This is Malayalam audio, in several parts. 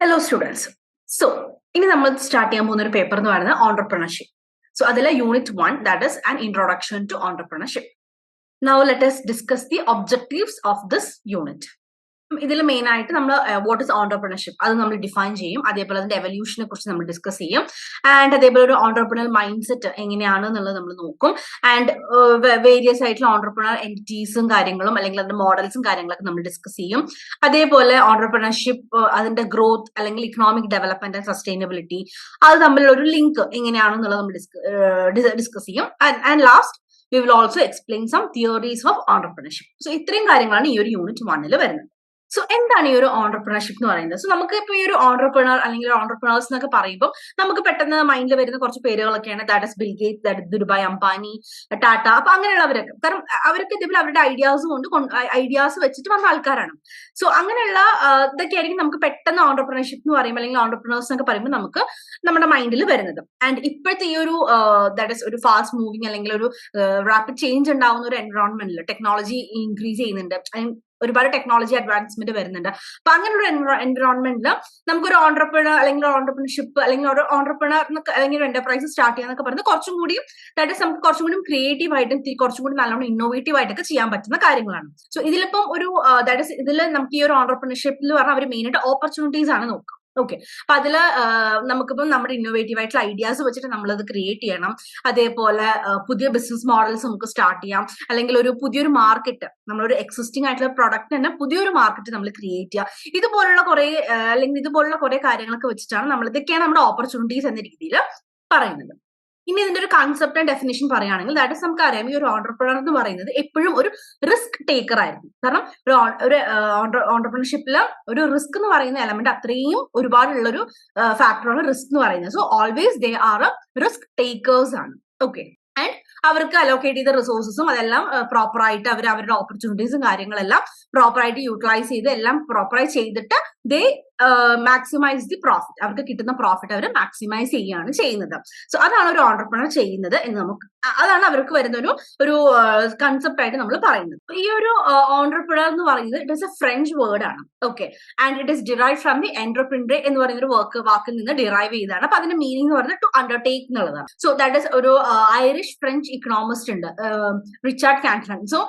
ഹലോ സ്റ്റുഡൻസ് സോ ഇനി നമ്മൾ സ്റ്റാർട്ട് ചെയ്യാൻ പോകുന്ന ഒരു പേപ്പർ എന്ന് പറയുന്നത് ഓണ്ടർപ്രണർഷിപ്പ് സോ അതിലെ unit one that is an introduction to entrepreneurship now let us discuss the objectives of this unit ഇതിൽ മെയിൻ ആയിട്ട് നമ്മൾ വാട്ട് ഇസ് ഓണ്ടർപ്രണർഷിപ്പ് അത് നമ്മൾ ഡിഫൈൻ ചെയ്യും. അതേപോലെ അതിന്റെ എവല്യൂഷനെ കുറിച്ച് നമ്മൾ ഡിസ്കസ് ചെയ്യും. ആൻഡ് അതേപോലെ ഒരു ഓണ്ടർപ്രണർ മൈൻഡ് സെറ്റ് എങ്ങനെയാണ് എന്നുള്ളത് നമ്മൾ നോക്കും. ആൻഡ് വേരിയസ് ആയിട്ടുള്ള ഓണ്ടർപ്രണർ എന്റിറ്റീസും കാര്യങ്ങളും അല്ലെങ്കിൽ അതിന്റെ മോഡൽസും കാര്യങ്ങളൊക്കെ നമ്മൾ ഡിസ്കസ് ചെയ്യും. അതേപോലെ ഓണ്ടർപ്രണർഷിപ്പ് അതിന്റെ ഗ്രോത്ത് അല്ലെങ്കിൽ ഇക്കണോമിക് ഡെവലപ്മെന്റ് ആൻഡ് സസ്റ്റൈനബിലിറ്റി അത് തമ്മിലുള്ള ഒരു ലിങ്ക് എങ്ങനെയാണെന്നുള്ളത് നമ്മൾ ഡിസ്കസ് ചെയ്യും. And last we will also explain some theories of entrepreneurship so ഇത്രയും കാര്യങ്ങളാണ് ഈ ഒരു യൂണിറ്റ് വണ്ണിൽ വരുന്നത്. സോ എന്താണ് ഈ ഒരു ഓണ്ടർപ്രണർഷിപ്പ് എന്ന് പറയുന്നത്? സോ നമുക്ക് ഇപ്പൊ ഈ ഒരു ഓണ്ടർപ്രണർ അല്ലെങ്കിൽ ഓണ്ടർപ്രണേഴ്സ് എന്നൊക്കെ പറയുമ്പോൾ നമുക്ക് പെട്ടെന്ന് മൈൻഡിൽ വരുന്ന കുറച്ച് പേരുകളൊക്കെയാണ്. That is Bill Gate that Dhirubhai Ambani Tata അപ്പൊ അങ്ങനെയുള്ളവരൊക്കെ. കാരണം അവരൊക്കെ ഇതേപോലെ അവരുടെ ഐഡിയാസ് കൊണ്ട് ഐഡിയാസ് വെച്ചിട്ട് വന്ന ആൾക്കാരാണ്. സോ അങ്ങനെയുള്ള ഇതൊക്കെ ആയിരിക്കും നമുക്ക് പെട്ടെന്ന് ഓണ്ടർപ്രണർഷിപ്പ് എന്ന് പറയുമ്പോൾ അല്ലെങ്കിൽ ഓണ്ടർപ്രണേഴ്സ് എന്നൊക്കെ പറയുമ്പോൾ നമുക്ക് നമ്മുടെ മൈൻഡിൽ വരുന്നത്. ആൻഡ് ഇപ്പോഴത്തെ ഈ ഒരു ദാറ്റ് ഇസ് ഒരു ഫാസ്റ്റ് മൂവിങ് അല്ലെങ്കിൽ ഒരു റാപ്പിഡ് ചേഞ്ച് ഉണ്ടാവുന്ന ഒരു എൻവറോൺമെന്റിൽ ടെക്നോളജി ഇൻക്രീസ് ചെയ്യുന്നുണ്ട്. ഒരുപാട് ടെക്നോളജി അഡ്വാൻസ്മെന്റ് വരുന്നുണ്ട്. അപ്പൊ അങ്ങനെയുള്ള എൻവറോൺമെന്റിൽ നമുക്കൊരു ഓൺട്രപ്രണർ അല്ലെങ്കിൽ ഓൺട്രപ്രണർഷിപ്പ് അല്ലെങ്കിൽ ഒരു ഓൺട്രപ്രണർ അല്ലെങ്കിൽ ഒരു എന്റർപ്രൈസ് സ്റ്റാർട്ട് ചെയ്യാന്നൊക്കെ പറയുന്നത് കുറച്ചും കൂടി ദാറ്റ് ഇസ് നമുക്ക് കുറച്ചും കൂടി ക്രിയേറ്റീവ് ആയിട്ടും കുറച്ചും കൂടി നല്ലോണം ഇന്നോവേറ്റീവ് ആയിട്ടൊക്കെ ചെയ്യാൻ പറ്റുന്ന കാര്യങ്ങളാണ്. സോ ഇതിലിപ്പം ഒരു ദാറ്റ് ഇസ് ഇതിൽ നമുക്ക് ഈ ഒരു ഓൺട്രപ്രണർഷിപ്പിൽ പറഞ്ഞാൽ അവർ മെയിൻ ആയിട്ട് ഓപ്പർച്യൂണിറ്റീസ് ആണ് നോക്കുക. ഓക്കെ അപ്പൊ അതിൽ നമുക്കിപ്പം നമ്മുടെ ഇന്നോവേറ്റീവ് ആയിട്ടുള്ള ഐഡിയാസ് വെച്ചിട്ട് നമ്മളത് ക്രിയേറ്റ് ചെയ്യണം. അതേപോലെ പുതിയ ബിസിനസ് മോഡൽസ് നമുക്ക് സ്റ്റാർട്ട് ചെയ്യാം. അല്ലെങ്കിൽ ഒരു പുതിയൊരു മാർക്കറ്റ് നമ്മളൊരു എക്സിസ്റ്റിംഗ് ആയിട്ടുള്ള പ്രൊഡക്റ്റ് തന്നെ പുതിയൊരു മാർക്കറ്റ് നമ്മൾ ക്രിയേറ്റ് ചെയ്യുക ഇതുപോലുള്ള കുറെ അല്ലെങ്കിൽ ഇതുപോലുള്ള കുറെ കാര്യങ്ങളൊക്കെ വെച്ചിട്ടാണ് നമ്മൾ ഇതൊക്കെയാണ് നമ്മുടെ ഓപ്പർച്യൂണിറ്റീസ് എന്ന രീതിയിൽ പറയുന്നത്. ഇനി ഇതിന്റെ ഒരു കൺസെപ്റ്റ് ആൻഡ് ഡെഫിനേഷൻ പറയുകയാണെങ്കിൽ ദാറ്റ് ഇസ് നമുക്ക് അറിയാം ഈ ഒരു ഓണ്ടർപ്രണർ എന്ന് പറയുന്നത് എപ്പോഴും ഒരു റിസ്ക് ടേക്കർ ആയിരിക്കും. കാരണം ഒരു ഒരു ഓണ്ടർപ്രണർഷിപ്പിൽ ഒരു റിസ്ക് എന്ന് പറയുന്ന എലമെന്റ് അത്രയും ഒരുപാടുള്ള ഒരു ഫാക്ടറാണ് റിസ്ക് എന്ന് പറയുന്നത്. So always they are risk takers ആണ്. ഓക്കെ ആൻഡ് അവർക്ക് അലോക്കേറ്റ് ചെയ്ത റിസോഴ്സസും അതെല്ലാം പ്രോപ്പറായിട്ട് അവർ അവരുടെ ഓപ്പർച്യൂണിറ്റീസും കാര്യങ്ങളെല്ലാം പ്രോപ്പറായിട്ട് യൂട്ടിലൈസ് ചെയ്ത് എല്ലാം പ്രോപ്പറായി ചെയ്തിട്ട് ദേ മാക്സിമൈസ് ദി പ്രോഫിറ്റ് അവർക്ക് കിട്ടുന്ന പ്രോഫിറ്റ് അവർ മാക്സിമൈസ് ചെയ്യുകയാണ് ചെയ്യുന്നത്. സോ അതാണ് ഒരു ഓണ്ടർപ്രണർ ചെയ്യുന്നത് എന്ന് നമുക്ക് അതാണ് അവർക്ക് വരുന്ന ഒരു ഒരു കൺസെപ്റ്റ് ആയിട്ട് നമ്മൾ പറയുന്നത്. ഈ ഒരു ഓണ്ടർപ്രണർ എന്ന് പറയുന്നത് it is a French word ആണ്. Okay and it is derive from the entrepreneur എന്ന് പറയുന്ന ഒരു വർക്ക് വാക്കിൽ നിന്ന് ഡിറൈവ് ചെയ്താണ് അപ്പൊ അതിന്റെ മീനിങ് എന്ന് പറയുന്നത് ടു അണ്ടർടേക്ക് എന്നുള്ളതാണ്. സോ ദാറ്റ് ഇസ് ഒരു ഐറിഷ് ഫ്രഞ്ച് ഇക്കണോമിസ്റ്റ് ഉണ്ട് Richard Cantillon so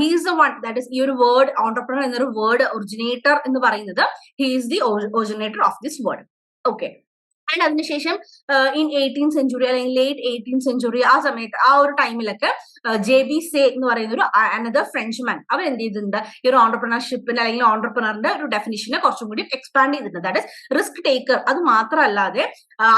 he's the one that is ഈ ഒരു വേർഡ് ഓണ്ടർപ്രണർ എന്നൊരു വേർഡ് ഒറിജിനേറ്റർ എന്ന് പറയുന്നത് he is the originator of this word. Okay. And അതിനുശേഷം ഇൻ എയ്റ്റീൻ സെഞ്ചുറി അല്ലെങ്കിൽ ലേറ്റ് എയ്റ്റീൻ സെഞ്ചുറി ആ സമയത്ത് ആ ഒരു ടൈമിലൊക്കെ ജെ ബി സേ എന്ന് പറയുന്ന ഒരു അനദർ ഫ്രഞ്ച് മാൻ അവർ എന്ത് ചെയ്തിട്ടുണ്ട് ഈ ഒരു ഓണ്ടർപ്രണർഷിപ്പിന് അല്ലെങ്കിൽ ഓണ്ടർപ്രണറിന്റെ ഒരു ഡെഫിനിഷനെ കുറച്ചും കൂടി എക്സ്പാൻഡ് ചെയ്തിട്ടുണ്ട്. ദാറ്റ് ഇസ് റിസ്ക് ടേക്കർ അത് മാത്രമല്ലാതെ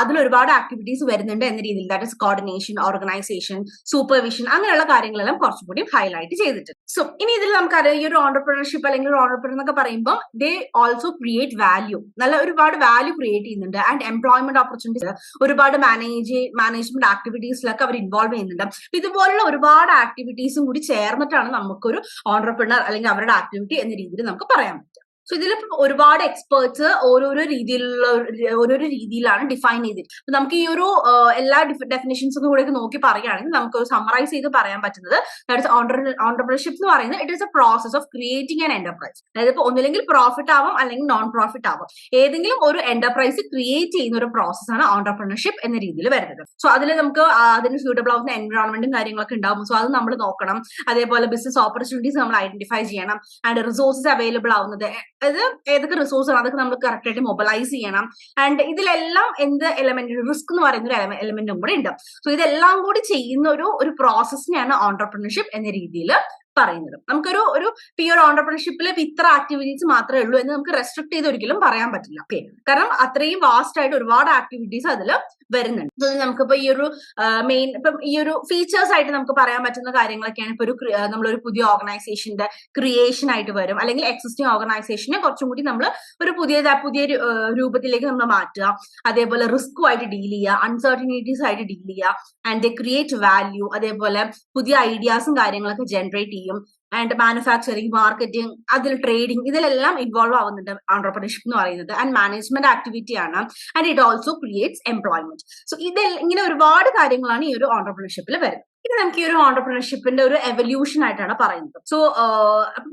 അതിൽ ഒരുപാട് ആക്ടിവിറ്റീസ് വരുന്നുണ്ട് എന്ന രീതിയിൽ. That is coordination organisation supervision അങ്ങനെയുള്ള കാര്യങ്ങളെല്ലാം കുറച്ചും കൂടി ഹൈലൈറ്റ് ചെയ്തിട്ടുണ്ട്. സോ ഇനി ഇതിൽ നമുക്കറിയാം ഈ ഒരു ഓണ്ടർപ്രണർഷിപ്പ് അല്ലെങ്കിൽ ഓണ്ടർപ്രണർ എന്നൊക്കെ പറയുമ്പോൾ ദേ ഓൾസോ ക്രിയേറ്റ് വാല്യൂ നല്ല ഒരുപാട് വാല്യൂ ക്രിയേറ്റ് ചെയ്യുന്നുണ്ട്. ആൻഡ് എംപ്ലോയ്മെന്റ് ഓപ്പർച്യൂണിറ്റീസ് ഒരുപാട് മാനേജ് മാനേജ്മെന്റ് ആക്ടിവിറ്റീസിലൊക്കെ അവർ ഇൻവോൾവ് ചെയ്യുന്നുണ്ട്. ഇതുപോലുള്ള ഒരുപാട് ആക്ടിവിറ്റീസും കൂടി ചേർന്നിട്ടാണ് നമുക്കൊരു ഓണ്ടർപ്രണർ അല്ലെങ്കിൽ അവരുടെ ആക്ടിവിറ്റി എന്ന രീതിയിൽ നമുക്ക് പറയാൻ പറ്റുക സോ ഇതിൽ ഒരുപാട് എക്സ്പേർട്സ് ഓരോരോ രീതിയിലുള്ള ഓരോരോ രീതിയിലാണ് ഡിഫൈൻ ചെയ്തിരിക്കുന്നത് നമുക്ക് ഈ ഒരു എല്ലാ ഡെഫിനേഷൻസും കൂടെ നോക്കി പറയുകയാണെങ്കിൽ നമുക്ക് സമ്മറൈസ് ചെയ്ത് പറയാൻ പറ്റുന്നത് ഓണ്ടർപ്രണർഷിപ്പ് എന്ന് പറയുന്നത് it is a process of creating an enterprise അതായത് ഇപ്പൊ ഒന്നില്ലെങ്കിൽ പ്രോഫിറ്റ് ആവാം അല്ലെങ്കിൽ നോൺ പ്രോഫിറ്റ് ആവാം. ഏതെങ്കിലും ഒരു എന്റർപ്രൈസ് ക്രിയേറ്റ് ചെയ്യുന്ന ഒരു പ്രോസസ്സാണ് ഓണ്ടർപ്രണർഷിപ്പ് എന്ന രീതിയിൽ വരുന്നത്. സോ അതിൽ നമുക്ക് അതിന് സ്യൂട്ടബിൾ ആവുന്ന എൻവയോൺമെന്റും കാര്യങ്ങളൊക്കെ ഉണ്ടാവും. സോ അത് നമ്മൾ നോക്കണം. അതേപോലെ ബിസിനസ് ഓപ്പർച്യൂണിറ്റീസ് നമ്മൾ ഐഡന്റിഫൈ ചെയ്യണം. ആൻഡ് റിസോഴ്സസ് അവൈലബിൾ ആവുന്നത് അതായത് ഏതൊക്കെ റിസോഴ്സ് ആണ്? അതൊക്കെ നമ്മൾ കറക്റ്റ് ആയിട്ട് മൊബിലൈസ് ചെയ്യണം. ആൻഡ് ഇതിലെല്ലാം എന്ത് എലമെന്റ് റിസ്ക് എന്ന് പറയുന്ന ഒരു എലമെന്റും കൂടെ ഉണ്ട്. സോ ഇതെല്ലാം കൂടി ചെയ്യുന്ന ഒരു ഒരു പ്രോസസ്സിനെയാണ് ഓണ്ടർപ്രണർഷിപ്പ് എന്ന രീതിയിൽ പറയുന്നത്. നമുക്കൊരു ഒരു പിയർ ഓണ്ടർപ്രണർഷിപ്പിൽ ഇത്ര ആക്ടിവിറ്റീസ് മാത്രമേ ഉള്ളൂ എന്ന് നമുക്ക് റെസ്ട്രിക്ട് ചെയ്ത് ഒരിക്കലും പറയാൻ പറ്റില്ല. കാരണം അത്രയും വാസ്റ്റ് ആയിട്ട് ഒരുപാട് ആക്ടിവിറ്റീസ് അതിൽ വരുന്നുണ്ട്. നമുക്കിപ്പോ ഈ ഒരു മെയിൻ ഇപ്പം ഈ ഒരു ഫീച്ചേഴ്സ് ആയിട്ട് നമുക്ക് പറയാൻ പറ്റുന്ന കാര്യങ്ങളൊക്കെയാണ് ഇപ്പൊ ഒരു നമ്മളൊരു പുതിയ ഓർഗനൈസേഷന്റെ ക്രിയേഷൻ ആയിട്ട് വരും. അല്ലെങ്കിൽ എക്സിസ്റ്റിംഗ് ഓർഗനൈസേഷനെ കുറച്ചും കൂടി നമ്മൾ ഒരു പുതിയ പുതിയ രൂപത്തിലേക്ക് നമ്മൾ മാറ്റുക. അതേപോലെ റിസ്കുമായിട്ട് ഡീൽ ചെയ്യുക. അൺസർട്ടനിറ്റീസ് ആയിട്ട് ഡീൽ ചെയ്യുക. ആൻഡ് ദ ക്രിയേറ്റ് വാല്യൂ അതേപോലെ പുതിയ ഐഡിയാസും കാര്യങ്ങളൊക്കെ ജനറേറ്റ് ചെയ്യും. ആൻഡ് മാനുഫാക്ചറിങ് മാർക്കറ്റിംഗ് അതിൽ ട്രേഡിംഗ് ഇതിലെല്ലാം ഇൻവോൾവ് ആവുന്നുണ്ട് ആൻഡർപ്രണർഷിപ്പ് എന്ന് പറയുന്നത്. ആൻഡ് മാനേജ്മെന്റ് ആക്ടിവിറ്റി ആണ്. And it also creates employment so ഇതിൽ ഇങ്ങനെ ഒരുപാട് കാര്യങ്ങളാണ് ഈ ഒരു ഓണ്ടർപ്രണർഷിപ്പിൽ വരുന്നത്. പിന്നെ നമുക്ക് ഈ ഒരു ഓണ്ടർപ്രണർഷിപ്പിന്റെ ഒരു എവല്യൂഷൻ ആയിട്ടാണ് പറയുന്നത്. സോ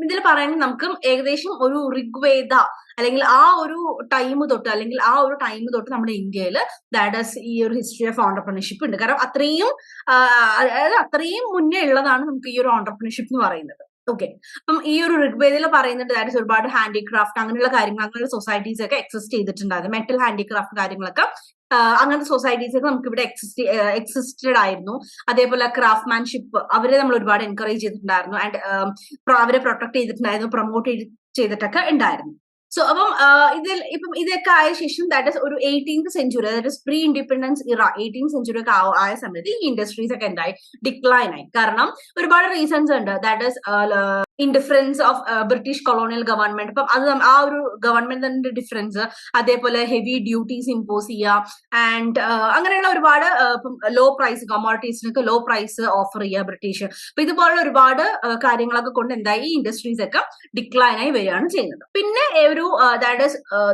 ഇതിൽ പറയുന്നത് നമുക്ക് ഏകദേശം ഒരു ഋഗ്വേദ അല്ലെങ്കിൽ ആ ഒരു ടൈം തൊട്ട് അല്ലെങ്കിൽ ആ ഒരു ടൈം തൊട്ട് നമ്മുടെ ഇന്ത്യയിൽ ദാറ്റ് ഈ ഒരു ഹിസ്റ്ററി ഓഫ് ഓണ്ടർപ്രണർഷിപ്പ് ഉണ്ട്. കാരണം അത്രയും അതായത് അത്രയും മുന്നേ ഉള്ളതാണ് നമുക്ക് ഈ ഒരു ഓണ്ടർപ്രണർഷിപ്പ് എന്ന് പറയുന്നത്. ഓക്കെ അപ്പം ഈ ഒരു ഋഗ്വേദിൽ പറയുന്നുണ്ട് ദാറ്റ് ഒരുപാട് ഹാൻഡിക്രാഫ്റ്റ് അങ്ങനെയുള്ള കാര്യങ്ങൾ അങ്ങനെയുള്ള സൊസൈറ്റീസ് ഒക്കെ എക്സിസ്റ്റ് ചെയ്തിട്ടുണ്ടായിരുന്നു മെറ്റൽ ഹാൻഡിക്രാഫ്റ്റ് കാര്യങ്ങളൊക്കെ അങ്ങനത്തെ സൊസൈറ്റീസ് ഒക്കെ നമുക്ക് ഇവിടെ എക്സിസ്റ്റ് എക്സിസ്റ്റഡ് ആയിരുന്നു. അതേപോലെ ക്രാഫ്റ്റ്മാൻഷിപ്പ് അവരെ നമ്മൾ ഒരുപാട് എൻകറേജ് ചെയ്തിട്ടുണ്ടായിരുന്നു. ആൻഡ് അവരെ പ്രൊട്ടക്ട് ചെയ്തിട്ടുണ്ടായിരുന്നു പ്രൊമോട്ട് ചെയ്തിട്ടൊക്കെ ഉണ്ടായിരുന്നു. സോ അപ്പം ഇതിൽ ഇപ്പം ഇതൊക്കെ ആയ ശേഷം ദാറ്റ് ഇസ് ഒരു എയ്റ്റീൻത് സെഞ്ചുറി അതായത് pre independence era eighteen century ഒക്കെ ആയ സമയത്ത് ഈ ഇൻഡസ്ട്രീസ് ഒക്കെ എന്തായി? ഡിക്ലൈൻ ആയി. കാരണം ഒരുപാട് റീസൺസ് ഉണ്ട്. That is indifference of British colonial government അപ്പം അത് ആ ഒരു ഗവൺമെന്റിന്റെ ഡിഫറൻസ് അതേപോലെ ഹെവി ഡ്യൂട്ടീസ് ഇമ്പോസ് ചെയ്യുക ആൻഡ് അങ്ങനെയുള്ള ഒരുപാട് ലോ പ്രൈസ് കമോഡിറ്റീസിനൊക്കെ ലോ പ്രൈസ് ഓഫർ ചെയ്യുക ബ്രിട്ടീഷ് അപ്പൊ ഇതുപോലുള്ള ഒരുപാട് കാര്യങ്ങളൊക്കെ കൊണ്ട് എന്തായി? ഈ ഇൻഡസ്ട്രീസ് ഒക്കെ ഡിക്ലൈൻ ആയി വരികയാണ് ചെയ്യുന്നത്. പിന്നെ ഒരു ദാറ്റ്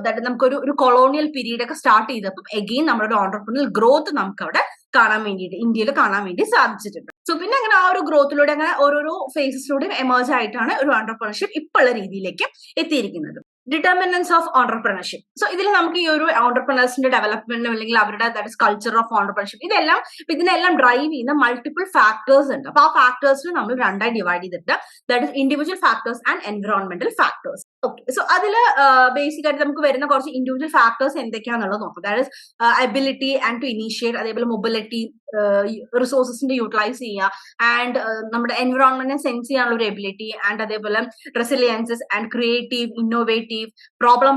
ദാറ്റ് നമുക്കൊരു ഒരു കൊളോണിയൽ പീരീഡ് ഒക്കെ സ്റ്റാർട്ട് ചെയ്തപ്പോൾ എഗെയിൻ നമ്മുടെ ഓണ്ടർപ്രണൽ ഗ്രോത്ത് നമുക്ക് അവിടെ കാണാൻ വേണ്ടിയിട്ട് ഇന്ത്യയിൽ കാണാൻ വേണ്ടി സാധിച്ചിട്ടുണ്ട്. സോ പിന്നെ അങ്ങനെ ആ ഒരു ഗ്രോത്തിലൂടെ അങ്ങനെ ഓരോരോ ഫേസസിലൂടെയും എമേർജ് ആയിട്ടാണ് ഒരു ഓണ്ടർപ്രണർഷിപ്പ് ഇപ്പോഴുള്ള രീതിയിലേക്ക് എത്തിയിരിക്കുന്നത്. ഡിറ്റർമിനൻസ് ഓഫ് ഓണ്ടർപ്രണർഷിപ്പ് സോ ഇതിൽ നമുക്ക് ഈ ഒരു ഓണ്ടർപ്രണേഴ്സിന്റെ ഡെവലപ്മെന്റ് അല്ലെങ്കിൽ അവരുടെ that is culture of entrepreneurship ഇതെല്ലാം ഇതിനെല്ലാം ഡ്രൈവ് ചെയ്യുന്ന മൾട്ടിപ്പിൾ ഫാക്ടേഴ്സ് ഉണ്ട്. അപ്പൊ ആ ഫാക്ടേഴ്സിന് നമ്മൾ രണ്ടായി ഡിവൈഡ് ചെയ്തിട്ട് that is individual factors and environmental factors okay so അതിൽ ബേസിക് ആയിട്ട് നമുക്ക് വരുന്ന കുറച്ച് ഇൻഡിവിജ്വൽ ഫാക്ടേഴ്സ് എന്തൊക്കെയാണെന്നുള്ളത് നോക്കാം. That is ability and to initiate അതേപോലെ മൊബിലിറ്റി റിസോഴ്സസിന്റെ യൂട്ടിലൈസ് ചെയ്യുക ആൻഡ് നമ്മുടെ എൻവിറോൺമെന്റിനെ സെൻസ് ചെയ്യാനുള്ള ഒരു എബിലിറ്റി ആൻഡ് അതേപോലെ resiliences and creative innovative problem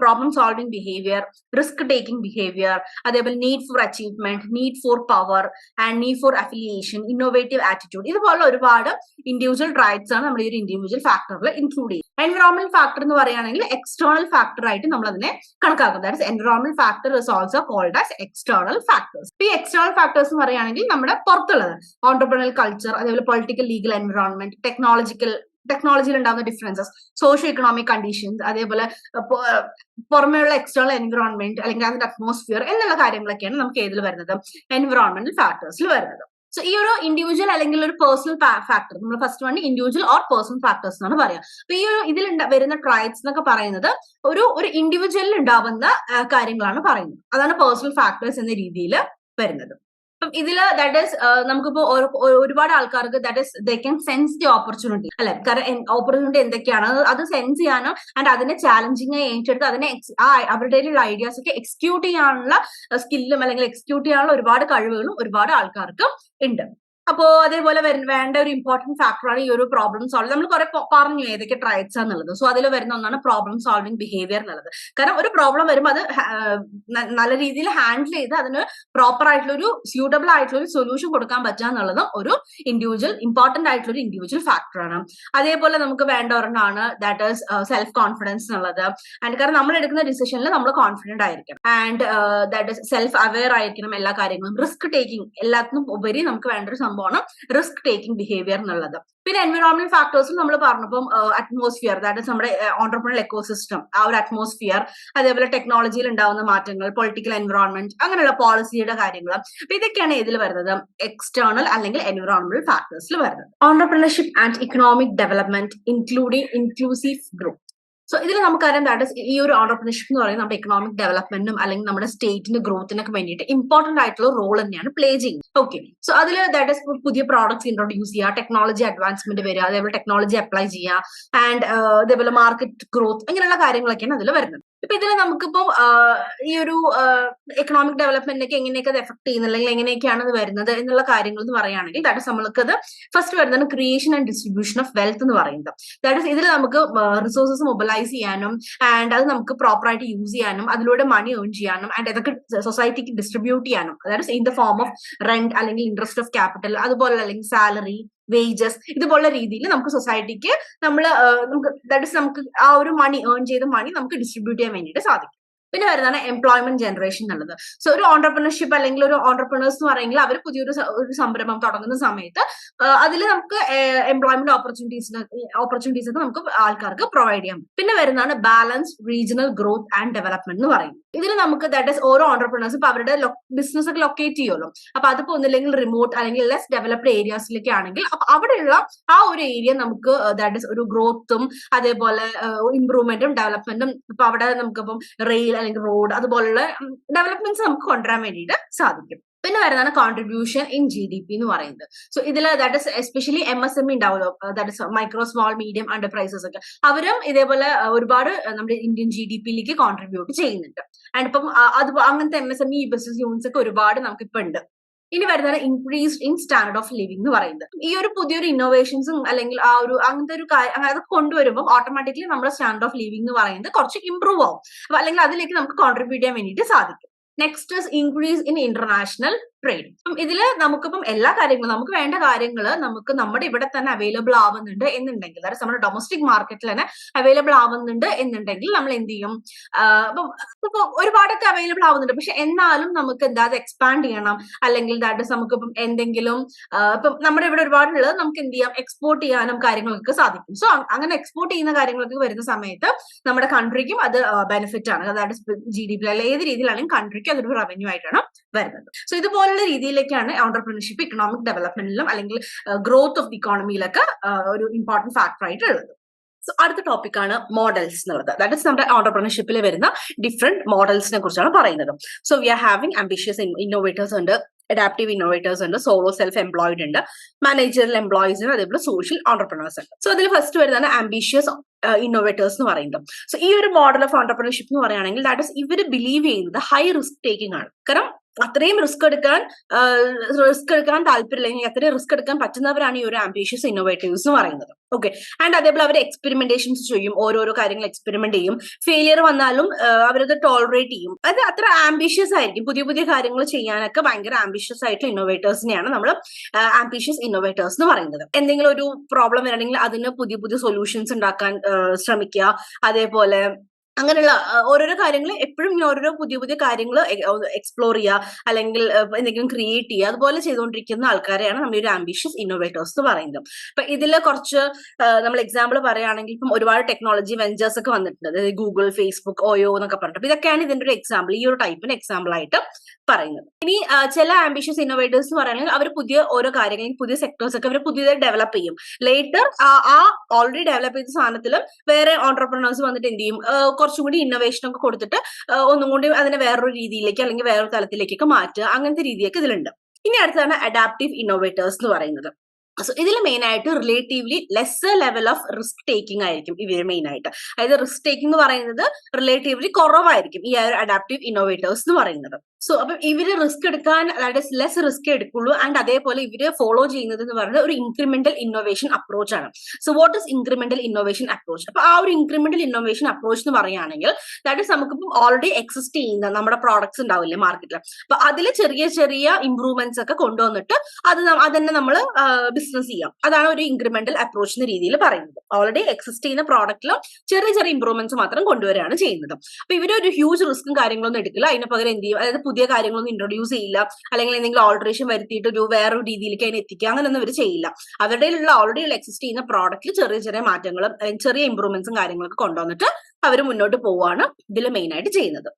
problem solving behaviour risk taking behaviour അതേപോലെ need for achievement need for power and need for affiliation innovative attitude ഇതുപോലുള്ള ഒരുപാട് ഇൻഡിവിജ്വൽ റൈറ്റ്സ് ആണ് നമ്മൾ ഈ ഒരു ഇൻഡിവിജ്വൽ ഫാക്ടറിൽ ഇൻക്ലൂഡ് ചെയ്യുന്നത് എൻവിറോൺമെന്റ് ഫാക്ടർ എന്ന് പറയുകയാണെങ്കിൽ എക്സ്റ്റേണൽ ഫാക്ടർ ആയിട്ട് നമ്മൾ അതിനെ കണക്കാക്കും that environmental factor is also called as external factors ഈ എക്സ്റ്റേണൽ ഫാക്ടേഴ്സ് എന്ന് പറയുകയാണെങ്കിൽ നമ്മുടെ പുറത്തുള്ളത്. ഓണ്ടർപ്രണൽ കൾച്ചർ അതേപോലെ പൊളിറ്റിക്കൽ ലീഗൽ എൻവറോൺമെന്റ് ടെക്നോളജിക്കൽ ടെക്നോളജിയിൽ ഉണ്ടാകുന്ന ഡിഫറൻസസ് സോഷ്യോ ഇക്കണോമിക് കണ്ടീഷൻസ് അതേപോലെ പുറമേയുള്ള എക്സ്റ്റേണൽ എൻവിറോൺമെന്റ് അല്ലെങ്കിൽ അതിന്റെ അറ്റ്മോസ്ഫിയർ എന്നുള്ള കാര്യങ്ങളൊക്കെയാണ് നമുക്ക് ഏതിൽ വരുന്നത്? എൻവിറോൺമെന്റൽ ഫാക്ടേഴ്സിൽ വരുന്നത്. സോ ഈ ഒരു ഇൻഡിവിജ്വൽ അല്ലെങ്കിൽ ഒരു പേഴ്സണൽ ഫാക്ടർ നമ്മൾ first one individual or personal factors എന്നാണ് പറയാം. അപ്പൊ ഈ ഒരു ഇതിൽ വരുന്ന ട്രൈബ്സ് എന്നൊക്കെ പറയുന്നത് ഒരു ഒരു ഇൻഡിവിജ്വലിൽ ഉണ്ടാവുന്ന കാര്യങ്ങളാണ് പറയുന്നത്. അതാണ് പേഴ്സണൽ ഫാക്ടേഴ്സ് എന്ന രീതിയിൽ വരുന്നത്. അപ്പം ഇതിൽ ദാറ്റ് ഇസ് നമുക്കിപ്പോ ഒരുപാട് ആൾക്കാർക്ക് that is they can sense the opportunity അല്ലെ? കാരണം ഓപ്പർച്യൂണിറ്റി എന്തൊക്കെയാണ്? അത് സെൻസ് ചെയ്യാനും ആൻഡ് അതിനെ ചാലഞ്ചിങ് ഏറ്റെടുത്ത് അതിനെ ആ അവരുടെ ഐഡിയാസ് ഒക്കെ എക്സിക്യൂട്ട് ചെയ്യാനുള്ള സ്കില്ലും അല്ലെങ്കിൽ എക്സിക്യൂട്ട് ചെയ്യാനുള്ള ഒരുപാട് കഴിവുകളും ഒരുപാട് ആൾക്കാർക്ക് ഉണ്ട്. അപ്പോ അതേപോലെ വേണ്ട ഒരു ഇമ്പോർട്ടന്റ് ഫാക്ടറാണ് ഈ ഒരു പ്രോബ്ലം സോൾവ് നമ്മൾ കുറെ പറഞ്ഞു ഏതൊക്കെ ട്രൈറ്റ്സ് എന്നുള്ളത്. സോ അതിൽ വരുന്ന ഒന്നാണ് പ്രോബ്ലം സോൾവിംഗ് ബിഹേവിയർ എന്നുള്ളത്. കാരണം ഒരു പ്രോബ്ലം വരുമ്പോൾ അത് നല്ല രീതിയിൽ ഹാൻഡിൽ ചെയ്ത് അതിന് പ്രോപ്പർ ആയിട്ടുള്ള ഒരു സ്യൂട്ടബിൾ ആയിട്ടുള്ള ഒരു സൊല്യൂഷൻ കൊടുക്കാൻ പറ്റുക എന്നുള്ളതും ഒരു ഇൻഡിവിജ്വൽ ഇമ്പോർട്ടന്റ് ആയിട്ടുള്ള ഒരു ഇൻഡിവിജ്വൽ ഫാക്ടറാണ് അതേപോലെ നമുക്ക് വേണ്ട ഒരെണ്ണമാണ് ദാറ്റ് ഈസ് സെൽഫ് കോൺഫിഡൻസ് എന്നുള്ളത്. ആൻഡ് കാരണം നമ്മൾ എടുക്കുന്ന ഡിസിഷനിൽ നമ്മൾ കോൺഫിഡന്റ് ആയിരിക്കണം. And that is self aware ആയിരിക്കണം എല്ലാ കാര്യങ്ങളും. റിസ്ക് ടേക്കിംഗ് എല്ലാത്തിനും ഉപരി നമുക്ക് വേണ്ട ഒരു സംഭവമാണ് റിസ്ക് ടേക്കിംഗ് ബിഹേവിയർ എന്നുള്ളത്. പിന്നെ എൻവിറോൺമെന്റൽ ഫാക്ടേഴ്സും നമ്മൾ പറഞ്ഞപ്പം അറ്റ്മോസ്ഫിയർ ദാറ്റ് നമ്മുടെ ഓണ്ടർപ്രണൽ എക്കോസിസ്റ്റം ആ ഒരു അറ്റ്മോസ്ഫിയർ അതേപോലെ ടെക്നോളജിയിൽ ഉണ്ടാവുന്ന മാറ്റങ്ങൾ പൊളിറ്റിക്കൽ എൻവിറോൺമെന്റ് അങ്ങനെയുള്ള പോളിസിയുടെ കാര്യങ്ങൾ അപ്പൊ ഇതൊക്കെയാണ് ഇതിൽ വരുന്നത്. എക്സ്റ്റേണൽ അല്ലെങ്കിൽ എൻവിറോൺമെന്റൽ ഫാക്ടേഴ്സിൽ വരുന്നത്. Entrepreneurship and economic development including inclusive group so ഇതിൽ നമുക്കറിയാം ദാറ്റ് ഈ ഒരു ഓണ്ടർപ്രണർഷിപ്പ് എന്ന് പറയുന്നത് നമ്മുടെ എക്കണോമിക് ഡെവലപ്മെന്റിനും അല്ലെങ്കിൽ നമ്മുടെ സ്റ്റേറ്റിന്റെ ഗ്രോത്തിനൊക്കെ വേണ്ടിയിട്ട് ഇമ്പോർട്ടന്റ് ആയിട്ടുള്ള റോൾ തന്നെയാണ് പ്ലേ ചെയ്യുന്നത്. ഓക്കെ സോ അതിൽ ദാറ്റ് ഇസ് പുതിയ പ്രോഡക്ട്സ് ഇൻട്രൊഡ്യൂസ് ചെയ്യുക ടെക്നോളജി അഡ്വാൻസ്മെന്റ് വരിക അതേപോലെ ടെക്നോളജി അപ്ലൈ ചെയ്യുക ആൻഡ് അതേപോലെ മാർക്കറ്റ് ഗ്രോത്ത് ഇങ്ങനെയുള്ള കാര്യങ്ങളൊക്കെയാണ് അതിൽ വരുന്നത്. ഇപ്പൊ ഇതിൽ നമുക്കിപ്പോ ഈ ഒരു എക്കണോമിക് ഡെവലപ്മെന്റിനൊക്കെ എങ്ങനെയൊക്കെ അത് എഫക്ട് ചെയ്യുന്നത് അല്ലെങ്കിൽ എങ്ങനെയൊക്കെയാണ് അത് വരുന്നത് എന്നുള്ള കാര്യങ്ങൾ എന്ന് പറയുകയാണെങ്കിൽ ദാറ്റ് നമ്മൾക്കത് ഫസ്റ്റ് വരുന്നത് creation and distribution of wealth എന്ന് പറയുന്നത്. ദാറ്റ് ഇതിൽ നമുക്ക് റിസോഴ്സസ് മൊബിലൈസ് ചെയ്യാനും ആൻഡ് അത് നമുക്ക് പ്രോപ്പർ ആയിട്ട് യൂസ് ചെയ്യാനും അതിലൂടെ മണി ഏൺ ചെയ്യാനും ആൻഡ് അതൊക്കെ സൊസൈറ്റിക്ക് ഡിസ്ട്രിബ്യൂട്ട് ചെയ്യാനും. അതായത് in the form of rent അല്ലെങ്കിൽ ഇൻട്രസ്റ്റ് ഓഫ് ക്യാപിറ്റൽ അതുപോലെ അല്ലെങ്കിൽ സാലറി വേജസ് ഇതുപോലുള്ള രീതിയിൽ നമുക്ക് സൊസൈറ്റിക്ക് നമ്മൾ നമുക്ക് ദാറ്റ് ഇസ് നമുക്ക് ആ ഒരു മണി ഏൺ ചെയ്ത മണി നമുക്ക് ഡിസ്ട്രിബ്യൂട്ട് ചെയ്യാൻ വേണ്ടിയിട്ട് സാധിക്കും. പിന്നെ വരുന്നതാണ് എംപ്ലോയ്മെന്റ് ജനറേഷൻ എന്നുള്ളത്. സോ ഒരു ഓണ്ടർപ്രണർഷിപ്പ് അല്ലെങ്കിൽ ഒരു ഓണ്ടർപ്രണേഴ്സ് എന്ന് പറയുമെങ്കിൽ അവർ പുതിയൊരു ഒരു സംരംഭം തുടങ്ങുന്ന സമയത്ത് അതിൽ നമുക്ക് എംപ്ലോയ്മെന്റ് ഓപ്പർച്യൂണിറ്റീസ് നമുക്ക് ആൾക്കാർക്ക് പ്രൊവൈഡ് ചെയ്യാം പിന്നെ വരുന്നതാണ് balance regional growth and development എന്ന് പറയും. ഇതിൽ നമുക്ക് ദാറ്റ് ഇസ് ഓരോ ഓണ്ടർപ്രണേഴ്സ് ഇപ്പൊ അവരുടെ ബിസിനസ് ഒക്കെ ലൊക്കേറ്റ് ചെയ്യുമല്ലോ. അപ്പൊ അതിപ്പോ ഒന്നില്ലെങ്കിൽ റിമോട്ട് അല്ലെങ്കിൽ ലെസ് ഡെവലപ്ഡ് ഏരിയാസിലേക്ക് ആണെങ്കിൽ അപ്പൊ അവിടെയുള്ള ആ ഒരു ഏരിയ നമുക്ക് ദാറ്റ് ഇസ് ഒരു ഗ്രോത്തും അതേപോലെ ഇംപ്രൂവ്മെന്റും ഡെവലപ്മെന്റും ഇപ്പൊ അവിടെ നമുക്കിപ്പം റെയിൽ അല്ലെങ്കിൽ റോഡ് അതുപോലുള്ള ഡെവലപ്മെന്റ്സ് നമുക്ക് കൊണ്ടുവരാൻ വേണ്ടിയിട്ട് സാധിക്കും. പിന്നെ വരുന്നതാണ് contribution in G D P എന്ന് പറയുന്നത്. സോ ഇതിൽ that is especially M S M E ഉണ്ടാവുമല്ലോ. That is micro small medium enterprises ഒക്കെ. അവരും ഇതേപോലെ ഒരുപാട് നമ്മുടെ ഇന്ത്യൻ ജി ഡി പിയിലേക്ക് കോൺട്രിബ്യൂട്ട് ചെയ്യുന്നുണ്ട്. ആൻഡ് ഇപ്പം അത് അങ്ങനത്തെ M S M E business units ഒക്കെ ഒരുപാട് നമുക്ക് ഇപ്പൊ ഉണ്ട്. ഇനി വരുന്നതാണ് increase in standard of living എന്ന് പറയുന്നത്. ഈ ഒരു പുതിയൊരു ഇന്നോവേഷൻസും അല്ലെങ്കിൽ ആ ഒരു അങ്ങനത്തെ ഒരു കാര്യം അങ്ങനെ അത് കൊണ്ടുവരുമ്പോൾ ഓട്ടോമാറ്റിക്കലി നമ്മുടെ സ്റ്റാൻഡേർഡ് ഓഫ് ലിവിംഗ് എന്ന് പറയുന്നത് കുറച്ച് ഇമ്പ്രൂവ് ആവും. അല്ലെങ്കിൽ അതിലേക്ക് നമുക്ക് കോൺട്രിബ്യൂട്ട് ചെയ്യാൻ വേണ്ടിയിട്ട് സാധിക്കും. Next is increase in international trade അപ്പം ഇതിൽ നമുക്കിപ്പം എല്ലാ കാര്യങ്ങളും നമുക്ക് വേണ്ട കാര്യങ്ങൾ നമുക്ക് നമ്മുടെ ഇവിടെ തന്നെ അവൈലബിൾ ആവുന്നുണ്ട് എന്നുണ്ടെങ്കിൽ അതായത് നമ്മുടെ ഡൊമസ്റ്റിക് മാർക്കറ്റിൽ തന്നെ അവൈലബിൾ ആവുന്നുണ്ട് എന്നുണ്ടെങ്കിൽ നമ്മൾ എന്ത് ചെയ്യും? ഇപ്പൊ ഒരുപാടൊക്കെ അവൈലബിൾ ആവുന്നുണ്ട്. പക്ഷെ എന്നാലും നമുക്ക് എന്താ അത് എക്സ്പാൻഡ് ചെയ്യണം. അല്ലെങ്കിൽ ദാറ്റ് നമുക്കിപ്പം എന്തെങ്കിലും ഇപ്പം നമ്മുടെ ഇവിടെ ഒരുപാടുള്ളത് നമുക്ക് എന്ത് ചെയ്യാം? എക്സ്പോർട്ട് ചെയ്യാനും കാര്യങ്ങളൊക്കെ സാധിക്കും. സോ അങ്ങനെ എക്സ്പോർട്ട് ചെയ്യുന്ന കാര്യങ്ങളൊക്കെ വരുന്ന സമയത്ത് നമ്മുടെ കൺട്രിക്കും അത് ബെനിഫിറ്റ് ആണ്. അതായത് ജി ഡി പി അല്ലെങ്കിൽ ഏത് രീതിയിലാണെങ്കിലും കൺട്രിക്ക് അതൊരു റവന്യൂ ആയിട്ടാണ് വരുന്നത്. സോ ഇതുപോലുള്ള രീതിയിലേക്കാണ് ഓണ്ടർപ്രണർഷിപ്പ് ഇക്കണോമിക് ഡെവലപ്മെന്റിലും അല്ലെങ്കിൽ ഗ്രോത്ത് ഓഫ് ദി ഇക്കോണമിയിലൊക്കെ ഒരു ഇമ്പോർട്ടന്റ് ഫാക്ടർ ആയിട്ട് ഉള്ളത്. സോ അടുത്ത ടോപ്പിക്കാണ് മോഡൽസ് എന്നുള്ളത്. ദാറ്റ് ഇസ് നമ്മുടെ ഓണ്ടർപ്രണർഷിപ്പിൽ വരുന്ന ഡിഫറെന്റ് മോഡൽസിനെ കുറിച്ചാണ് പറയുന്നത്. So we are having ambitious innovators ഉണ്ട് അഡാപ്റ്റീവ് ഇന്നോവേറ്റേഴ്സ് ഉണ്ട് സോളോ സെൽഫ് എംപ്ലോയിഡ് ഉണ്ട് മാനേജറൽ എംപ്ലോയീസ് ഉണ്ട് അതേപോലെ സോഷ്യൽ ഓണ്ടർപ്രണേഴ്സ് ഉണ്ട്. സോ അതിൽ ഫസ്റ്റ് വരുന്നതാണ് ആംബിഷ്യസ് ഇന്നോവേറ്റേഴ്സ് എന്ന് പറയുന്നത്. സോ ഈ ഒരു മോഡൽ ഓഫ് ഓണ്ടർപ്രണർഷിപ്പ് എന്ന് പറയുകയാണെങ്കിൽ ദാറ്റ് ഇസ് ഇവർ ബിലീവ് ചെയ്യുന്നത് ഹൈ റിസ്ക് ടേക്കിംഗ് ആണ്. കാരണം അത്രയും റിസ്ക് എടുക്കാൻ റിസ്ക് എടുക്കാൻ താല്പര്യമില്ലെങ്കിൽ അത്രയും റിസ്ക് എടുക്കാൻ പറ്റുന്നവരാണ് ഈ ഒരു ആംബിഷ്യസ് ഇന്നോവേറ്റീവ്സ് എന്ന് പറയുന്നത്. ഓക്കെ ആൻഡ് അതേപോലെ അവർ എക്സ്പെരിമെന്റേഷൻസ് ചെയ്യും. ഓരോരോ കാര്യങ്ങൾ എക്സ്പെരിമെന്റ് ചെയ്യും. ഫെയിലിയർ വന്നാലും അവരത് ടോളറേറ്റ് ചെയ്യും. അത് അത്ര ആംബിഷ്യസ് ആയിരിക്കും. പുതിയ പുതിയ കാര്യങ്ങൾ ചെയ്യാനൊക്കെ ഭയങ്കര ആംബിഷ്യസ് ആയിട്ടുള്ള ഇന്നോവേറ്റേഴ്സിനെയാണ് നമ്മൾ ആംബിഷ്യസ് ഇന്നോവേറ്റേഴ്സ് എന്ന് പറയുന്നത്. എന്തെങ്കിലും ഒരു പ്രോബ്ലം വരണമെങ്കിൽ അതിന് പുതിയ പുതിയ സൊല്യൂഷൻസ് ഉണ്ടാക്കാൻ ശ്രമിക്കുക. അതേപോലെ അങ്ങനെയുള്ള ഓരോരോ കാര്യങ്ങൾ എപ്പോഴും ഇങ്ങനെ ഓരോരോ പുതിയ പുതിയ കാര്യങ്ങൾ എക്സ്പ്ലോർ ചെയ്യുക. അല്ലെങ്കിൽ എന്തെങ്കിലും ക്രിയേറ്റ് ചെയ്യുക. അതുപോലെ ചെയ്തുകൊണ്ടിരിക്കുന്ന ആൾക്കാരെയാണ് നമ്മൾ ഒരു ആംബിഷ്യസ് ഇന്നോവേറ്റേഴ്സ് എന്ന് പറയുന്നത്. അപ്പൊ ഇതിൽ കുറച്ച് നമ്മൾ എക്സാമ്പിൾ പറയുകയാണെങ്കിൽ ഇപ്പം ഒരുപാട് ടെക്നോളജി വെഞ്ചേഴ്സ് ഒക്കെ വന്നിട്ടുണ്ട്. അതായത് ഗൂഗിൾ ഫേസ്ബുക്ക് ഓയോ എന്നൊക്കെ പറഞ്ഞിട്ട്. ഇതൊക്കെയാണ് ഇതിന്റെ ഒരു എക്സാമ്പിൾ ഈ ഒരു ടൈപ്പിന് എക്സാമ്പിൾ ആയിട്ട് പറയുന്നത്. ഇനി ചില ആംബിഷ്യസ് ഇന്നോവേറ്റേഴ്സ് എന്ന് പറയുന്നത് അവർ പുതിയ ഓരോ കാര്യങ്ങൾ പുതിയ സെക്ടേഴ്സ് ഒക്കെ അവർ പുതിയതായി ഡെവലപ്പ് ചെയ്യും. ലേറ്റർ ആ ഓൾറെഡി ഡെവലപ്പ് ചെയ്ത സാധനത്തിൽ വേറെ ഓണ്ടർപ്രണേഴ്സ് വന്നിട്ട് എന്ത് ചെയ്യും? കുറച്ചും കൂടി ഇന്നോവേഷൻ ഒക്കെ കൊടുത്തിട്ട് ഒന്നും കൂടി അതിനെ വേറൊരു രീതിയിലേക്ക് അല്ലെങ്കിൽ വേറൊരു തലത്തിലേക്കൊക്കെ മാറ്റുക. അങ്ങനത്തെ രീതിയൊക്കെ ഇതിലുണ്ട്. ഇനി അടുത്താണ് അഡാപ്റ്റീവ് ഇന്നോവേറ്റേഴ്സ് എന്ന് പറയുന്നത്. സോ ഇതിൽ മെയിൻ ആയിട്ട് relatively less level of risk taking ആയിരിക്കും ഇവർ മെയിൻ ആയിട്ട്. അതായത് റിസ്ക് ടേക്കിംഗ് എന്ന് പറയുന്നത് റിലേറ്റീവ്ലി കുറവായിരിക്കും ഈ ഒരു അഡാപ്റ്റീവ് ഇന്നോവേറ്റേഴ്സ് എന്ന് പറയുന്നത്. സോ അപ്പം ഇവർ റിസ്ക് എടുക്കാൻ അതായത് ലെസ് റിസ്ക് എടുക്കുള്ളൂ. ആൻഡ് അതേപോലെ ഇവർ ഫോളോ ചെയ്യുന്നത് എന്ന് പറയുന്നത് ഒരു ഇൻക്രിമെന്റൽ ഇന്നോവേഷൻ അപ്രോച്ച് ആണ്. So what is incremental innovation approach അപ്പൊ ആ ഒരു ഇൻക്രിമെന്റൽ ഇന്നോവേഷൻ അപ്രോച്ച് എന്ന് പറയുകയാണെങ്കിൽ ദാറ്റ് ഇസ് നമുക്കിപ്പം ഓൾറെഡി എക്സിസ്റ്റ് ചെയ്യുന്ന നമ്മുടെ പ്രോഡക്ട്സ് ഉണ്ടാവില്ലേ മാർക്കറ്റിൽ അപ്പൊ അതിൽ ചെറിയ ചെറിയ ഇംപ്രൂവ്മെന്റ്സ് ഒക്കെ കൊണ്ടുവന്നിട്ട് അത് അതന്നെ നമ്മൾ ബിസിനസ് ചെയ്യാം. അതാണ് ഒരു ഇൻക്രിമെന്റൽ അപ്രോച്ച് എന്ന രീതിയിൽ പറയുന്നത്. ഓൾറെഡി എക്സിസ്റ്റ് ചെയ്യുന്ന പ്രോഡക്റ്റിൽ ചെറിയ ചെറിയ ഇംപ്രൂവ്മെന്റ്സ് മാത്രം കൊണ്ടുവരികയാണ് ചെയ്യുന്നത്. അപ്പൊ ഇവരൊരു ഹ്യൂജ് റിസ്ക്കും കാര്യങ്ങളൊന്നും എടുക്കില്ല. അതിന് പകരം എന്ത് ചെയ്യും? അതായത് പുതിയ കാര്യങ്ങളൊന്നും ഇൻട്രൊഡ്യൂസ് ചെയ്യില്ല. അല്ലെങ്കിൽ എന്തെങ്കിലും ഓൾട്ടറേഷൻ വരുത്തിയിട്ട് ഒരു വേറൊരു രീതിയിലേക്ക് അതിനെ എത്തിക്കുക. അങ്ങനെയൊന്നും ഇവർ ചെയ്യില്ല. അവരുടെ ഉള്ള ഓൾറെഡി എക്സിസ്റ്റ് ചെയ്യുന്ന പ്രോഡക്റ്റിൽ ചെറിയ ചെറിയ മാറ്റങ്ങളും ചെറിയ ഇമ്പ്രൂവ്മെന്റ്സും കാര്യങ്ങളൊക്കെ കൊണ്ടുവന്നിട്ട് അവർ മുന്നോട്ട് പോവുകയാണ് ഇതിൽ മെയിൻ ആയിട്ട് ചെയ്യുന്നത്.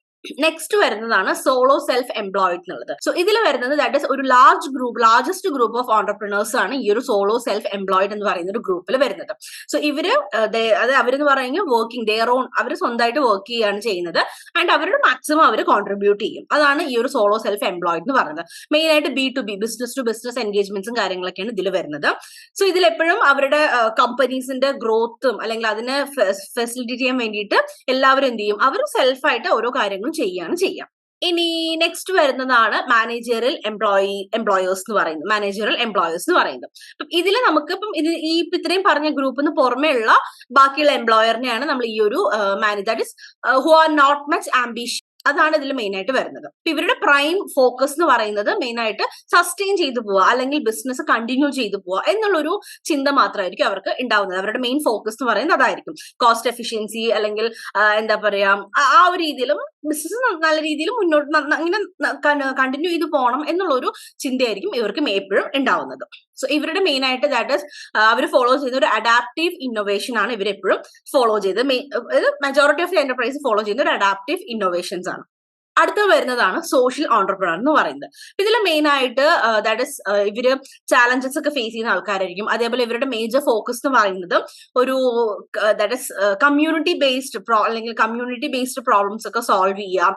നെക്സ്റ്റ് വരുന്നതാണ് സോളോ സെൽഫ് എംപ്ലോയിഡ് എന്നുള്ളത്. സോ ഇതിൽ വരുന്നത് ദാറ്റ് ഇസ് ഒരു large group largest group of entrepreneurs ആണ് ഈ ഒരു സോളോ സെൽഫ് എംപ്ലോയിഡ് എന്ന് പറയുന്ന ഒരു ഗ്രൂപ്പിൽ വരുന്നത്. സോ ഇവർ അത് അവരെന്ന് പറയുന്നത് വർക്കിംഗ് ദെയർ ഓൺ അവർ സ്വന്തമായിട്ട് വർക്ക് ചെയ്യുകയാണ് ചെയ്യുന്നത്. ആൻഡ് അവരുടെ മാക്സിമം അവർ കോൺട്രിബ്യൂട്ട് ചെയ്യും. അതാണ് ഈ ഒരു സോളോ സെൽഫ് എംപ്ലോയിഡ് എന്ന് പറയുന്നത്. മെയിൻ ആയിട്ട് B to B business to business എൻഗേജ്മെന്റ്സും കാര്യങ്ങളൊക്കെയാണ് ഇതിൽ വരുന്നത്. സോ ഇതിൽ എപ്പോഴും അവരുടെ കമ്പനീസിന്റെ ഗ്രോത്തും അല്ലെങ്കിൽ അതിനെ ഫെസിലിറ്റേറ്റ് ചെയ്യാൻ വേണ്ടിയിട്ട് എല്ലാവരും എന്ത് ചെയ്യും? അവർ സെൽഫായിട്ട് ഓരോ കാര്യങ്ങളും ചെയ്യുകയാണ് ചെയ്യാം ഇനി നെക്സ്റ്റ് വരുന്നതാണ് മാനേജറിൽ എംപ്ലോയി എംപ്ലോയേഴ്സ് എന്ന് പറയുന്നത്. മാനേജറിൽ എംപ്ലോയേഴ്സ് എന്ന് പറയുന്നത്. അപ്പം ഇതിൽ നമുക്ക് ഇപ്പം ഇത് ഈ ഇത്രയും പറഞ്ഞ ഗ്രൂപ്പിന് പുറമെയുള്ള ബാക്കിയുള്ള എംപ്ലോയറിനെയാണ് നമ്മൾ ഈ ഒരു manage that is who are not much ambition അതാണ് ഇതിൽ മെയിൻ ആയിട്ട് വരുന്നത്. അപ്പൊ ഇവരുടെ പ്രൈം ഫോക്കസ് എന്ന് പറയുന്നത് മെയിൻ ആയിട്ട് സസ്റ്റെയിൻ ചെയ്തു പോവുക അല്ലെങ്കിൽ ബിസിനസ് കണ്ടിന്യൂ ചെയ്തു പോവുക എന്നുള്ളൊരു ചിന്ത മാത്രമായിരിക്കും അവർക്ക് ഉണ്ടാവുന്നത്. അവരുടെ മെയിൻ ഫോക്കസ് എന്ന് പറയുന്നത് അതായിരിക്കും. കോസ്റ്റ് എഫിഷ്യൻസി അല്ലെങ്കിൽ എന്താ പറയാ ആ ഒരു രീതിയിലും ബിസിനസ് നല്ല രീതിയിൽ മുന്നോട്ട് ഇങ്ങനെ കണ്ടിന്യൂ ചെയ്ത് പോകണം എന്നുള്ള ഒരു ചിന്തയായിരിക്കും ഇവർക്ക് എപ്പോഴും ഉണ്ടാവുന്നത്. സോ ഇവരുടെ മെയിൻ ആയിട്ട് ദാറ്റ് ഇസ് അവർ ഫോളോ ചെയ്യുന്ന ഒരു അഡാപ്റ്റീവ് ഇന്നോവേഷൻ ആണ് ഇവരെപ്പോഴും ഫോളോ ചെയ്ത്. Main majority of the enterprise follow ചെയ്യുന്ന ഒരു അഡാപ്റ്റീവ് ഇന്നോവേഷൻസ് ആണ്. അടുത്ത വരുന്നതാണ് സോഷ്യൽ ഓണ്ടർപ്രണർ എന്ന് പറയുന്നത്. ഇതിൽ മെയിൻ ആയിട്ട് ദാറ്റ് ഇസ് ഇവർ ചാലഞ്ചസ് ഒക്കെ ഫേസ് ചെയ്യുന്ന ആൾക്കാരായിരിക്കും. അതേപോലെ ഇവരുടെ മേജർ ഫോക്കസ് എന്ന് പറയുന്നത് ഒരു ദാറ്റ് ഇസ് കമ്മ്യൂണിറ്റി ബേസ്ഡ് അല്ലെങ്കിൽ കമ്മ്യൂണിറ്റി ബേസ്ഡ് പ്രോബ്ലംസ് ഒക്കെ സോൾവ് ചെയ്യുക.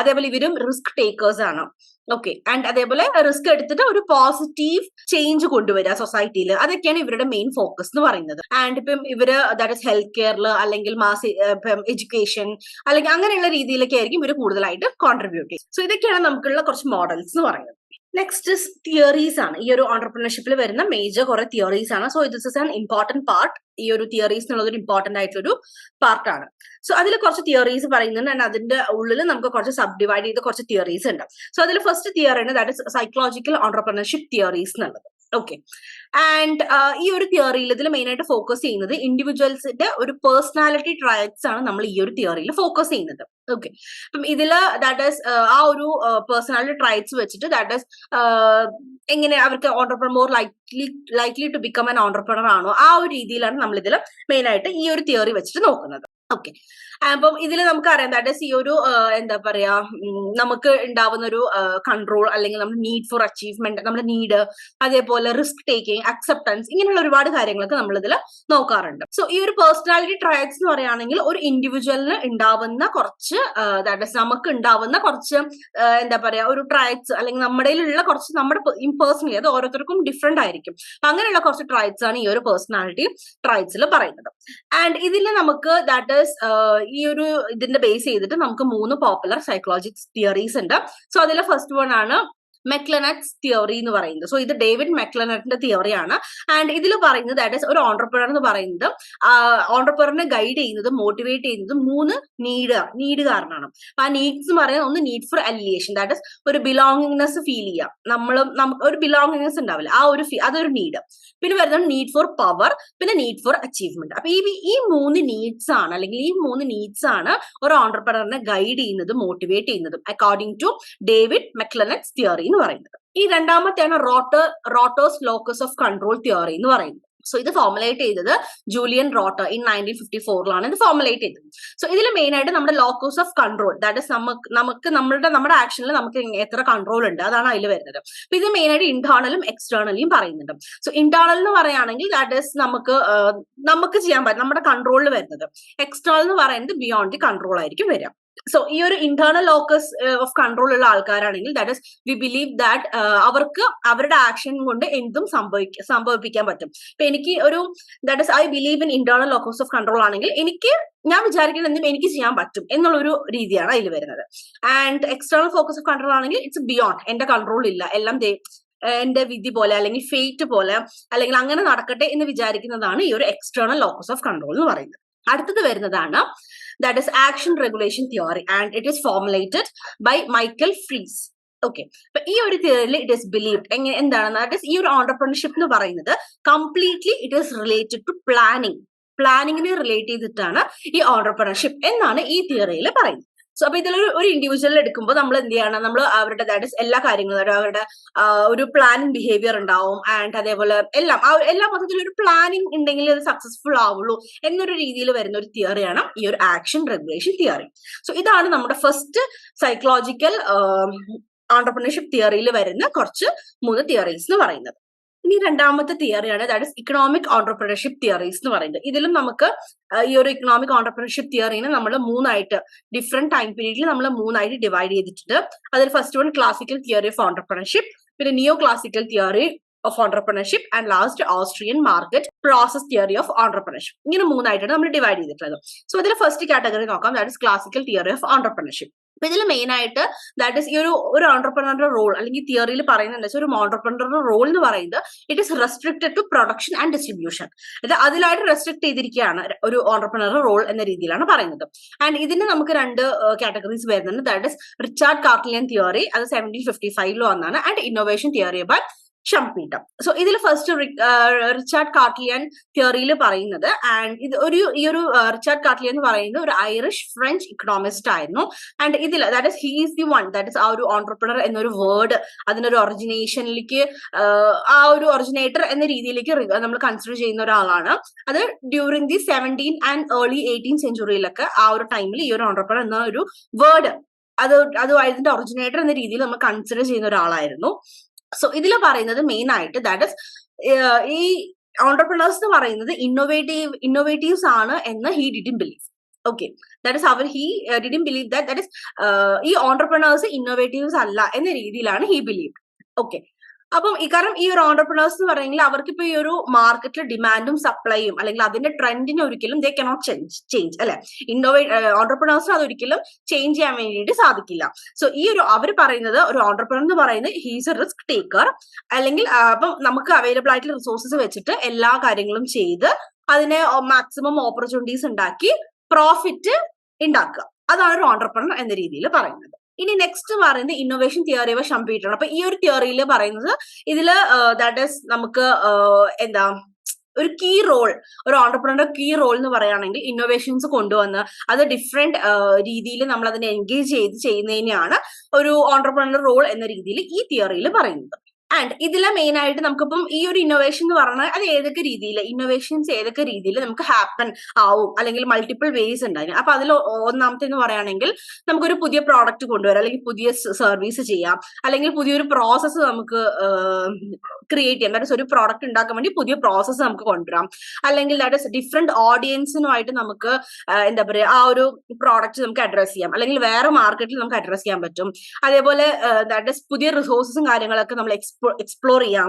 അതേപോലെ ഇവരും റിസ്ക് ടേക്കേഴ്സ് ആണ്. ഓക്കെ ആൻഡ് അതേപോലെ റിസ്ക് എടുത്തിട്ട് ഒരു പോസിറ്റീവ് ചേഞ്ച് കൊണ്ടുവരിക സൊസൈറ്റിയിൽ അതൊക്കെയാണ് ഇവരുടെ മെയിൻ ഫോക്കസ് എന്ന് പറയുന്നത്. ആൻഡ് ഇപ്പം ഇവർ ദാറ്റ് ഇസ് ഹെൽത്ത് കെയറിൽ അല്ലെങ്കിൽ മാസ് ഇപ്പം എഡ്യൂക്കേഷൻ അല്ലെങ്കിൽ അങ്ങനെയുള്ള രീതിയിലൊക്കെ ആയിരിക്കും ഇവർ കൂടുതലായിട്ട് കോൺട്രിബ്യൂട്ട് ചെയ്യും സോ ഇതൊക്കെയാണ് നമുക്കുള്ള കുറച്ച് മോഡൽസ് എന്ന് പറയുന്നത്. നെക്സ്റ്റ് തിയറീസ് ആണ്. ഈ ഒരു ഓണ്ടർപ്രണർഷിപ്പിൽ വരുന്ന മേജർ കുറെ തിയറീസ് ആണ്. So this is an important part ഈ ഒരു തിയറീസ് എന്നുള്ളത് ഒരു ഇമ്പോർട്ടന്റ് ആയിട്ടുള്ള പാർട്ടാണ് സോ അതിൽ കുറച്ച് തിയറീസ് പറയുന്നുണ്ട്. ആൻഡ് അതിന്റെ ഉള്ളിൽ നമുക്ക് കുറച്ച് സബ് ഡിവൈഡ് ചെയ്ത കുറച്ച് തിയറീസ് ഉണ്ട്. സോ അതിൽ ഫസ്റ്റ് തിയറി ആണ്. That is psychological entrepreneurship theories എന്നുള്ളത്. ഓക്കെ ആൻഡ് ഈ ഒരു തിയറിയിൽ ഇതിൽ മെയിൻ ആയിട്ട് ഫോക്കസ് ചെയ്യുന്നത് ഇൻഡിവിജ്വൽസിന്റെ ഒരു പേഴ്സണാലിറ്റി ട്രയറ്റ്സ് ആണ് നമ്മൾ ഈ ഒരു തിയറിയിൽ ഫോക്കസ് ചെയ്യുന്നത്. ഓക്കെ അപ്പം ഇതിൽ ദാറ്റ് ഈസ് ആ ഒരു പേഴ്സണാലിറ്റി ട്രയറ്റ്സ് വെച്ചിട്ട് ദാറ്റ് ഈസ് എങ്ങനെ അവർക്ക് entrepreneur more likely likely to become an entrepreneur ആണോ ആ ഒരു രീതിയിലാണ് നമ്മൾ ഇതിൽ മെയിൻ ആയിട്ട് ഈ ഒരു തിയറി വെച്ചിട്ട് നോക്കുന്നത്. ഓക്കെ അപ്പം ഇതിൽ നമുക്കറിയാം ദാറ്റ് ഈ ഒരു എന്താ പറയാ നമുക്ക് ഉണ്ടാവുന്ന ഒരു കൺട്രോൾ അല്ലെങ്കിൽ നമ്മുടെ നീഡ് ഫോർ അച്ചീവ്മെന്റ് നമ്മുടെ നീഡ് അതേപോലെ റിസ്ക് ടേക്കിംഗ് അക്സെപ്റ്റൻസ് ഇങ്ങനെയുള്ള ഒരുപാട് കാര്യങ്ങളൊക്കെ നമ്മൾ ഇതിൽ നോക്കാറുണ്ട്. സോ ഈ ഒരു പേഴ്സണാലിറ്റി ട്രയറ്റ്സ് എന്ന് പറയുകയാണെങ്കിൽ ഒരു ഇൻഡിവിജ്വലിന് ഉണ്ടാവുന്ന കുറച്ച് ദാറ്റ് ഈസ് നമുക്ക് ഉണ്ടാവുന്ന കുറച്ച് എന്താ പറയാ ഒരു ട്രയറ്റ്സ് അല്ലെങ്കിൽ നമ്മുടെ കുറച്ച് നമ്മുടെ പേഴ്സണലി അത് ഓരോരുത്തർക്കും ഡിഫറെന്റ് ആയിരിക്കും. അങ്ങനെയുള്ള കുറച്ച് ട്രയറ്റ്സ് ആണ് ഈ ഒരു പേഴ്സണാലിറ്റി ട്രയറ്റ്സിൽ പറയുന്നത്. ആൻഡ് ഇതിൽ നമുക്ക് ദാറ്റ് ഈസ് ഈ ഒരു ഇതിന്റെ ബേസ് ചെയ്തിട്ട് നമുക്ക് മൂന്ന് പോപ്പുലർ സൈക്കോളജിക്സ് തിയറീസ് ഉണ്ട്. സോ അതിലെ ഫസ്റ്റ് വൺ ആണ് മെക്ലനറ്റ്സ് തിയറി എന്ന് പറയുന്നത്. സോ ഇത് ഡേവിഡ് മെക്ലനറ്റിന്റെ തിയറിയാണ് ആൻഡ് ഇതിൽ പറയുന്നത് ദാറ്റ് ഇസ് ഒരു ഓണ്ടർപ്രണർ എന്ന് പറയുന്നത് ഓണ്ടർപ്രണറിനെ ഗൈഡ് ചെയ്യുന്നത് മോട്ടിവേറ്റ് ചെയ്യുന്നത് മൂന്ന് നീഡ് നീഡ് കാരണമാണ് അപ്പൊ ആ നീഡ്സ് എന്ന് പറയുന്നത് ഒന്ന് need for affiliation that is ഒരു ബിലോങ്ങിങ്നെസ് ഫീൽ ചെയ്യാം നമ്മൾ നമുക്ക് ഒരു ബിലോങ്ങിങ്നെസ് ഉണ്ടാവില്ല. ആ ഒരു അതൊരു നീഡ് പിന്നെ വരുന്നത് നീഡ് ഫോർ പവർ പിന്നെ നീഡ് ഫോർ അച്ചീവ്മെന്റ് അപ്പൊ ഈ ഈ മൂന്ന് നീഡ്സ് ആണ് അല്ലെങ്കിൽ ഈ മൂന്ന് നീഡ്സ് ആണ് ഒരു ഓണ്ടർപ്രണറിനെ ഗൈഡ് ചെയ്യുന്നത് മോട്ടിവേറ്റ് ചെയ്യുന്നതും according to David McClelland's theory എന്ന് പറയുന്നത്. ഈ രണ്ടാമത്തെയാണ് Rotter Rotter's locus of control theory എന്ന് പറയുന്നത്. സോ ഇത് ഫോർമുലേറ്റ് ചെയ്തത് Julian Rotter in nineteen fifty ഫോറിലാണ് ഇത് ഫോർമുലേറ്റ് ചെയ്തത്. സോ ഇതിൽ മെയിൻ ആയിട്ട് നമ്മുടെ locus of control that is നമുക്ക് നമുക്ക് നമ്മുടെ നമ്മുടെ ആക്ഷനിൽ നമുക്ക് എത്ര കൺട്രോൾ ഉണ്ട് അതാണ് അതിൽ വരുന്നത്. അപ്പൊ ഇത് മെയിൻ ആയിട്ട് ഇന്റേണലും എക്സ്റ്റേണലിയും പറയുന്നുണ്ട്. സോ ഇന്റേണൽ എന്ന് പറയുകയാണെങ്കിൽ ദാറ്റ് ഇസ് നമുക്ക് നമുക്ക് ചെയ്യാൻ പറ്റും നമ്മുടെ കൺട്രോളിൽ വരുന്നത്. എക്സ്റ്റേണൽ എന്ന് പറയുന്നത് ബിയോണ്ട് ദി കൺട്രോൾ ആയിരിക്കും വരിക. സോ ഈ ഒരു ഇന്റേണൽ ലോക്കസ് ഓഫ് കൺട്രോൾ ഉള്ള ആൾക്കാരാണെങ്കിൽ that is we believe that അവർക്ക് അവരുടെ ആക്ഷൻ കൊണ്ട് എന്തും സംഭവിക്ക സംഭവിപ്പിക്കാൻ പറ്റും. ഇപ്പൊ എനിക്ക് ഒരു that is I believe in internal locus of control ആണെങ്കിൽ എനിക്ക് ഞാൻ വിചാരിക്കുന്ന എന്തും എനിക്ക് ചെയ്യാൻ പറ്റും എന്നുള്ളൊരു രീതിയാണ് അതിൽ വരുന്നത്. And external focus of control ആണെങ്കിൽ ഇറ്റ്സ് ബിയോണ്ട് എന്റെ കൺട്രോൾ ഇല്ല. എല്ലാം എന്റെ വിധി പോലെ അല്ലെങ്കിൽ ഫേറ്റ് പോലെ അല്ലെങ്കിൽ അങ്ങനെ നടക്കട്ടെ എന്ന് വിചാരിക്കുന്നതാണ് ഈ ഒരു എക്സ്റ്റേണൽ ലോക്കസ് ഓഫ് കൺട്രോൾ എന്ന് പറയുന്നത്. അടുത്തത് വരുന്നതാണ് that is action regulation theory and it is formulated by Michael Frese okay അപ്പൊ ഈ ഒരു തിയറിയിൽ ഇറ്റ് ഇസ് ബിലീവ്ഡ് എങ്ങനെ എന്താണെന്ന് ദാറ്റ് ഇസ് ഈ ഒരു ഓണ്ടർപ്രണർഷിപ്പ് എന്ന് പറയുന്നത് completely it is related to planning പ്ലാനിങ്ങിനെ relate ചെയ്തിട്ടാണ് ഈ ഓണ്ടർപ്രണർഷിപ്പ് എന്നാണ് ഈ തിയറിയിൽ പറയുന്നത്. സോ അപ്പൊ ഇതിലൊരു ഒരു ഇൻഡിവിജ്വൽ എടുക്കുമ്പോൾ നമ്മൾ എന്ത് ചെയ്യണം നമ്മൾ അവരുടെ ദാറ്റ് ഇസ് എല്ലാ കാര്യങ്ങളും അവരുടെ ഒരു പ്ലാനിങ് ബിഹേവിയർ ഉണ്ടാവും. ആൻഡ് അതേപോലെ എല്ലാം എല്ലാ മൊത്തത്തിൽ ഒരു പ്ലാനിങ് ഉണ്ടെങ്കിൽ അത് സക്സസ്ഫുൾ ആവുള്ളൂ എന്നൊരു രീതിയിൽ വരുന്ന ഒരു തിയറിയാണ് ഈ ഒരു ആക്ഷൻ റെഗുലേഷൻ തിയറി സോ ഇതാണ് നമ്മുടെ ഫസ്റ്റ് സൈക്കോളജിക്കൽ ഓണ്ടർപ്രണർഷിപ്പ് തിയറിയിൽ വരുന്ന കുറച്ച് മൂന്ന് തിയറീസ് എന്ന് പറയുന്നത്. ഇനി രണ്ടാമത്തെ തിയറിയാണ് that is economic entrepreneurship theories എന്ന് പറയുന്നത്. ഇതിലും നമുക്ക് ഈ ഒരു ഇക്കണോമിക് ഓണ്ടർപ്രണർഷിപ്പ് തിയറിനെ നമ്മൾ മൂന്നായിട്ട് ഡിഫറെന്റ് ടൈം പീരീഡിൽ നമ്മൾ മൂന്നായിട്ട് ഡിവൈഡ് ചെയ്തിട്ടുണ്ട്. അതിൽ first one classical theory of entrepreneurship പിന്നെ neo classical theory of entrepreneurship and last Austrian market process theory of entrepreneurship ഇങ്ങനെ മൂന്നായിട്ടാണ് നമ്മൾ ഡിവൈഡ് ചെയ്തിട്ടുള്ളത്. സോ ഇതിൽ ഫസ്റ്റ് കാറ്റഗറി നോക്കാം. That is classical theory of entrepreneurship അപ്പൊ ഇതിൽ മെയിൻ ആയിട്ട് ദാറ്റ് ഇസ് ഈ ഒരു ഒരു ഓണ്ടർപ്രണറുടെ റോൾ അല്ലെങ്കിൽ തിയറിയിൽ പറയുന്നത് വെച്ചാൽ ഒരു ഓണ്ടർപ്രണറുടെ റോൾ എന്ന് പറയുന്നത് it is restricted to production and distribution ഇത് അതിലായിട്ട് റെസ്ട്രിക്ട് ചെയ്തിരിക്കുകയാണ് ഒരു ഓണ്ടർപ്രണർ റോൾ എന്ന രീതിയിലാണ് പറയുന്നത്. ആൻഡ് ഇതിന് നമുക്ക് രണ്ട് കാറ്റഗറീസ് വരുന്നുണ്ട്. That is Richard Cantillon theory അത് സെവന്റീൻ ഫിഫ്റ്റി ഫൈവിൽ വന്നാണ്. And innovation theory by Schumpeter so ഇതിൽ ഫസ്റ്റ് റിച്ചാർഡ് കാർട്ട്ലിയൻ തിയറിയിൽ പറയുന്നത് ആൻഡ് ഇത് ഒരു ഈ ഒരു റിച്ചാർഡ് കാർട്ട്ലിയൻ എന്ന് പറയുന്നത് ഒരു ഐറിഷ് ഫ്രഞ്ച് ഇക്കണോമിസ്റ്റ് ആയിരുന്നു. ആൻഡ് ഇതിൽ that is he is the one that is ആ ഒരു ഓൺട്രപ്രണർ എന്നൊരു വേർഡ് അതിനൊരു ഒറിജിനേഷനിലേക്ക് ആ ഒരു ഒറിജിനേറ്റർ എന്ന രീതിയിലേക്ക് നമ്മൾ കൺസിഡർ ചെയ്യുന്ന ഒരാളാണ്. അത് during the seventeen and early eighteen സെഞ്ചുറിയിലൊക്കെ ആ ഒരു ടൈമിൽ ഈ ഒരു ഓൺട്രപ്രണർ എന്ന ഒരു വേർഡ് അത് അത് അതിന്റെ ഒറിജിനേറ്റർ എന്ന രീതിയിൽ നമ്മൾ കൺസിഡർ ചെയ്യുന്ന ഒരാളായിരുന്നു. സോ ഇതിൽ പറയുന്നത് മെയിൻ ആയിട്ട് ദാറ്റ് ഇസ് ഈ ഓണ്ടർപ്രണേഴ്സ് എന്ന് പറയുന്നത് ഇന്നോവേറ്റീവ് ഇന്നോവേറ്റീവ്സ് ആണ് എന്ന് he didn't believe okay that is our he didn't believe that that is ഈ ഓണ്ടർപ്രണേഴ്സ് ഇന്നോവേറ്റീവ്സ് അല്ല എന്ന രീതിയിലാണ് ഹി ബിലീവ് ഓക്കെ അപ്പം ഈ കാരണം ഈ ഒരു ഓണ്ടർപ്രണേഴ്സ് എന്ന് പറയുമെങ്കിൽ അവർക്ക് ഇപ്പൊ ഈ ഒരു മാർക്കറ്റിൽ ഡിമാൻഡും സപ്ലൈയും അല്ലെങ്കിൽ അതിന്റെ ട്രെൻഡിനെ ഒരിക്കലും ദേ കനോട്ട് ചേഞ്ച് ചേഞ്ച് അല്ലെ? ഇന്നോവേ ഓണ്ടർപ്രണേഴ്സിന് അതൊരിക്കലും ചേഞ്ച് ചെയ്യാൻ വേണ്ടിയിട്ട് സാധിക്കില്ല. സോ ഈ ഒരു അവർ പറയുന്നത് ഒരു ഓണ്ടർപ്രണർ എന്ന് പറയുന്നത് ഹീസ് എ റിസ്ക് ടേക്കർ അല്ലെങ്കിൽ അപ്പം നമുക്ക് അവൈലബിൾ ആയിട്ടുള്ള റിസോഴ്സസ് വെച്ചിട്ട് എല്ലാ കാര്യങ്ങളും ചെയ്ത് അതിനെ മാക്സിമം ഓപ്പർച്യൂണിറ്റീസ് ഉണ്ടാക്കി പ്രോഫിറ്റ് ഉണ്ടാക്കുക അതാണ് ഒരു ഓണ്ടർപ്രണർ എന്ന രീതിയിൽ പറയുന്നത്. ഇനി നെക്സ്റ്റ് പറയുന്നത് ഇന്നോവേഷൻ തിയറി ഓഫ് ഷംപീറ്റർ അപ്പൊ ഈ ഒരു തിയറിയിൽ പറയുന്നത് ഇതിൽ ദാറ്റ് ഈസ് നമുക്ക് എന്താ ഒരു കീ റോൾ ഒരു ഓണ്ടർപ്രണർ കീ റോൾ എന്ന് പറയുകയാണെങ്കിൽ ഇന്നോവേഷൻസ് കൊണ്ടുവന്ന് അത് ഡിഫറെന്റ് രീതിയിൽ നമ്മൾ അതിനെ എൻഗേജ് ചെയ്ത് ചെയ്യുന്നതിനെയാണ് ഒരു ഓണ്ടർപ്രണർ റോൾ എന്ന രീതിയിൽ ഈ തിയറിയിൽ പറയുന്നത്. ആൻഡ് ഇതിലെ മെയിൻ ആയിട്ട് നമുക്കിപ്പം ഈ ഒരു ഇന്നോവേഷൻ എന്ന് പറഞ്ഞാൽ അത് ഏതൊക്കെ രീതിയിൽ ഇന്നോവേഷൻസ് ഏതൊക്കെ രീതിയിൽ നമുക്ക് ഹാപ്പൻ ആവും? അല്ലെങ്കിൽ മൾട്ടിപ്പിൾ വേസ് ഉണ്ടായിരുന്നു അപ്പൊ അതിൽ ഒന്നാമത്തെ എന്ന് പറയുകയാണെങ്കിൽ നമുക്കൊരു പുതിയ പ്രോഡക്റ്റ് കൊണ്ടുവരാം. അല്ലെങ്കിൽ പുതിയ സർവീസ് ചെയ്യാം. അല്ലെങ്കിൽ പുതിയൊരു പ്രോസസ്സ് നമുക്ക് ക്രിയേറ്റ് ചെയ്യാം. ദാറ്റ് ഒരു പ്രോഡക്റ്റ് ഉണ്ടാക്കാൻ വേണ്ടി പുതിയ പ്രോസസ്സ് നമുക്ക് കൊണ്ടുവരാം. അല്ലെങ്കിൽ ദാറ്റ് ഇസ് ഡിഫറെന്റ് ഓഡിയൻസിനുമായിട്ട് നമുക്ക് എന്താ പറയുക ആ ഒരു പ്രോഡക്റ്റ് നമുക്ക് അഡ്രസ് ചെയ്യാം. അല്ലെങ്കിൽ വേറെ മാർക്കറ്റിൽ നമുക്ക് അഡ്രസ് ചെയ്യാൻ പറ്റും. അതേപോലെ ദാറ്റ് ഇസ് പുതിയ റിസോഴ്സസും കാര്യങ്ങളൊക്കെ നമ്മൾ എക്സ്പ്ലോ എക്സ്പ്ലോർ ചെയ്യാം.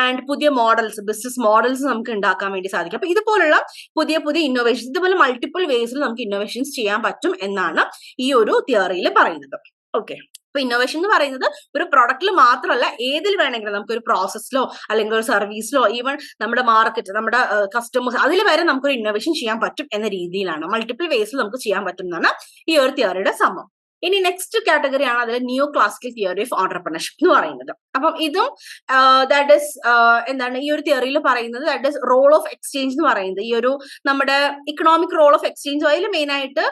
ആൻഡ് പുതിയ മോഡൽസ് ബിസിനസ് മോഡൽസ് നമുക്ക് ഉണ്ടാക്കാൻ വേണ്ടി സാധിക്കും. അപ്പൊ ഇതുപോലുള്ള പുതിയ പുതിയ ഇന്നോവേഷൻസ് ഇതുപോലെ മൾട്ടിപ്പിൾ വേസിൽ നമുക്ക് ഇന്നോവേഷൻസ് ചെയ്യാൻ പറ്റും എന്നാണ് ഈ ഒരു തിയറിയിൽ പറയുന്നത്. ഓക്കെ അപ്പൊ ഇന്നോവേഷൻ എന്ന് പറയുന്നത് ഒരു പ്രൊഡക്റ്റിൽ മാത്രമല്ല ഏതിൽ വേണമെങ്കിലും നമുക്ക് ഒരു പ്രോസസ്സിലോ അല്ലെങ്കിൽ ഒരു സർവീസിലോ ഈവൻ നമ്മുടെ മാർക്കറ്റ് നമ്മുടെ കസ്റ്റമേഴ്സ് അതിൽ വരെ നമുക്കൊരു ഇന്നോവേഷൻ ചെയ്യാൻ പറ്റും എന്ന രീതിയിലാണ്. മൾട്ടിപ്പിൾ വേസിൽ നമുക്ക് ചെയ്യാൻ പറ്റും എന്നാണ് ഈ ഒരു തിയറിയുടെ സമം ഇനി നെക്സ്റ്റ് കാറ്റഗറി ആണ് അതിൽ new classical theory of entrepreneurship എന്ന് പറയുന്നത്. അപ്പം ഇതും ദാറ്റ് ഇസ് എന്താണ് ഈ ഒരു തിയറിയിൽ പറയുന്നത് that is role of exchange എന്ന് പറയുന്നത്. ഈ ഒരു നമ്മുടെ ഇക്കണോമിക് റോൾ ഓഫ് എക്സ്ചേഞ്ച് അതിൽ മെയിൻ ആയിട്ട്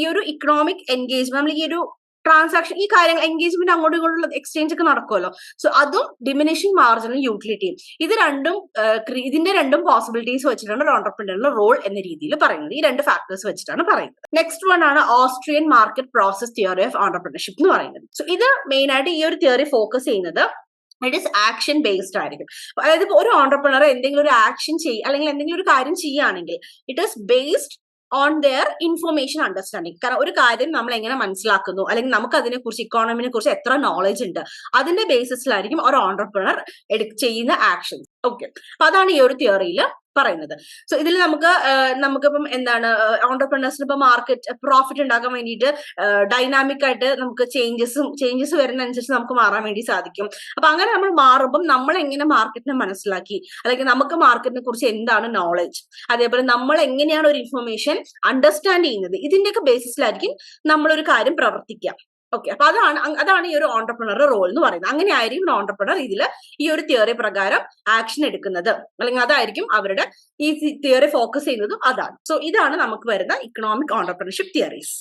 ഈ ഒരു ഇക്കണോമിക് എൻഗേജ്മെന്റ് നമ്മൾ ഈ ഒരു ട്രാൻസാക്ഷൻ ഈ കാര്യങ്ങൾ എൻഗേജ്മെന്റ് അങ്ങോട്ടും ഇങ്ങോട്ടുള്ള എക്സ്ചേഞ്ച് ഒക്കെ നടക്കുമല്ലോ. സോ അതും ഡിമിനിഷിംഗ് മാർജിനൽ യൂട്ടിലിറ്റിയും ഇത് രണ്ടും ഇതിന്റെ രണ്ടും പോസിബിലിറ്റീസ് വെച്ചിട്ടാണ് ഒരു ഓണ്ടർപ്രിനറിന്റെ റോൾ എന്ന രീതിയിൽ പറയുന്നത്. ഈ രണ്ട് ഫാക്ടേഴ്സ് വെച്ചിട്ടാണ് പറയുന്നത്. നെക്സ്റ്റ് വൺ ആണ് Austrian market process theory of entrepreneurship എന്ന് പറയുന്നത്. സോ ഇത് മെയിൻ ആയിട്ട് ഈ ഒരു തിയറി ഫോക്കസ് ചെയ്യുന്നത് ഇറ്റ് ഇസ് ആക്ഷൻ ബേസ്ഡ് ആയിരിക്കും. അതായത് ഒരു ഓണ്ടർപ്രണർ എന്തെങ്കിലും ഒരു ആക്ഷൻ ചെയ്യുക അല്ലെങ്കിൽ എന്തെങ്കിലും ഒരു കാര്യം ചെയ്യുകയാണെങ്കിൽ it is based on their information understanding കാരണം ഒരു കാര്യം നമ്മൾ എങ്ങനെ മനസ്സിലാക്കുന്നു അല്ലെങ്കിൽ നമുക്ക് അതിനെ കുറിച്ച് ഇക്കോണമിനെ കുറിച്ച് എത്ര നോളജ് ഉണ്ട് അതിന്റെ ബേസിസിലായിരിക്കും ഒരു ഓണ്ടർപ്രണർ ചെയ്യുന്ന ആക്ഷൻസ് ഓക്കെ അപ്പൊ അതാണ് ഈ ഒരു തിയറിയിൽ പറയുന്നത്. സോ ഇതിൽ നമുക്ക് നമുക്കിപ്പം എന്താണ് ഓണ്ടർപ്രണേഴ്സിന് ഇപ്പൊ മാർക്കറ്റ് പ്രോഫിറ്റ് ഉണ്ടാക്കാൻ വേണ്ടിയിട്ട് ഡൈനാമിക് ആയിട്ട് നമുക്ക് ചേഞ്ചസും ചേഞ്ചസ് വരുന്നതനുസരിച്ച് നമുക്ക് മാറാൻ വേണ്ടി സാധിക്കും. അപ്പൊ അങ്ങനെ നമ്മൾ മാറുമ്പം നമ്മൾ എങ്ങനെ മാർക്കറ്റിനെ മനസ്സിലാക്കി? അല്ലെങ്കിൽ നമുക്ക് മാർക്കറ്റിനെ കുറിച്ച് എന്താണ് നോളജ് അതേപോലെ നമ്മൾ എങ്ങനെയാണ് ഒരു ഇൻഫർമേഷൻ അണ്ടർസ്റ്റാൻഡ് ചെയ്യുന്നത്? ഇതിന്റെയൊക്കെ ബേസിസിലായിരിക്കും നമ്മളൊരു കാര്യം പ്രവർത്തിക്കുക. ഓക്കെ അപ്പൊ അതാണ് അതാണ് ഈ ഒരു ഓണ്ടർപ്രണറുടെ റോൾ എന്ന് പറയുന്നത്. അങ്ങനെ ആയിരിക്കും ഓണ്ടർപ്രണർ ഇതിൽ ഈ ഒരു തിയറി പ്രകാരം ആക്ഷൻ എടുക്കുന്നത്. അല്ലെങ്കിൽ അതായിരിക്കും അവരുടെ ഈ തിയറി ഫോക്കസ് ചെയ്യുന്നതും അതാണ്. സോ ഇതാണ് നമുക്ക് വരുന്ന ഇക്കണോമിക് ഓണ്ടർപ്രണർഷിപ്പ് തിയറീസ്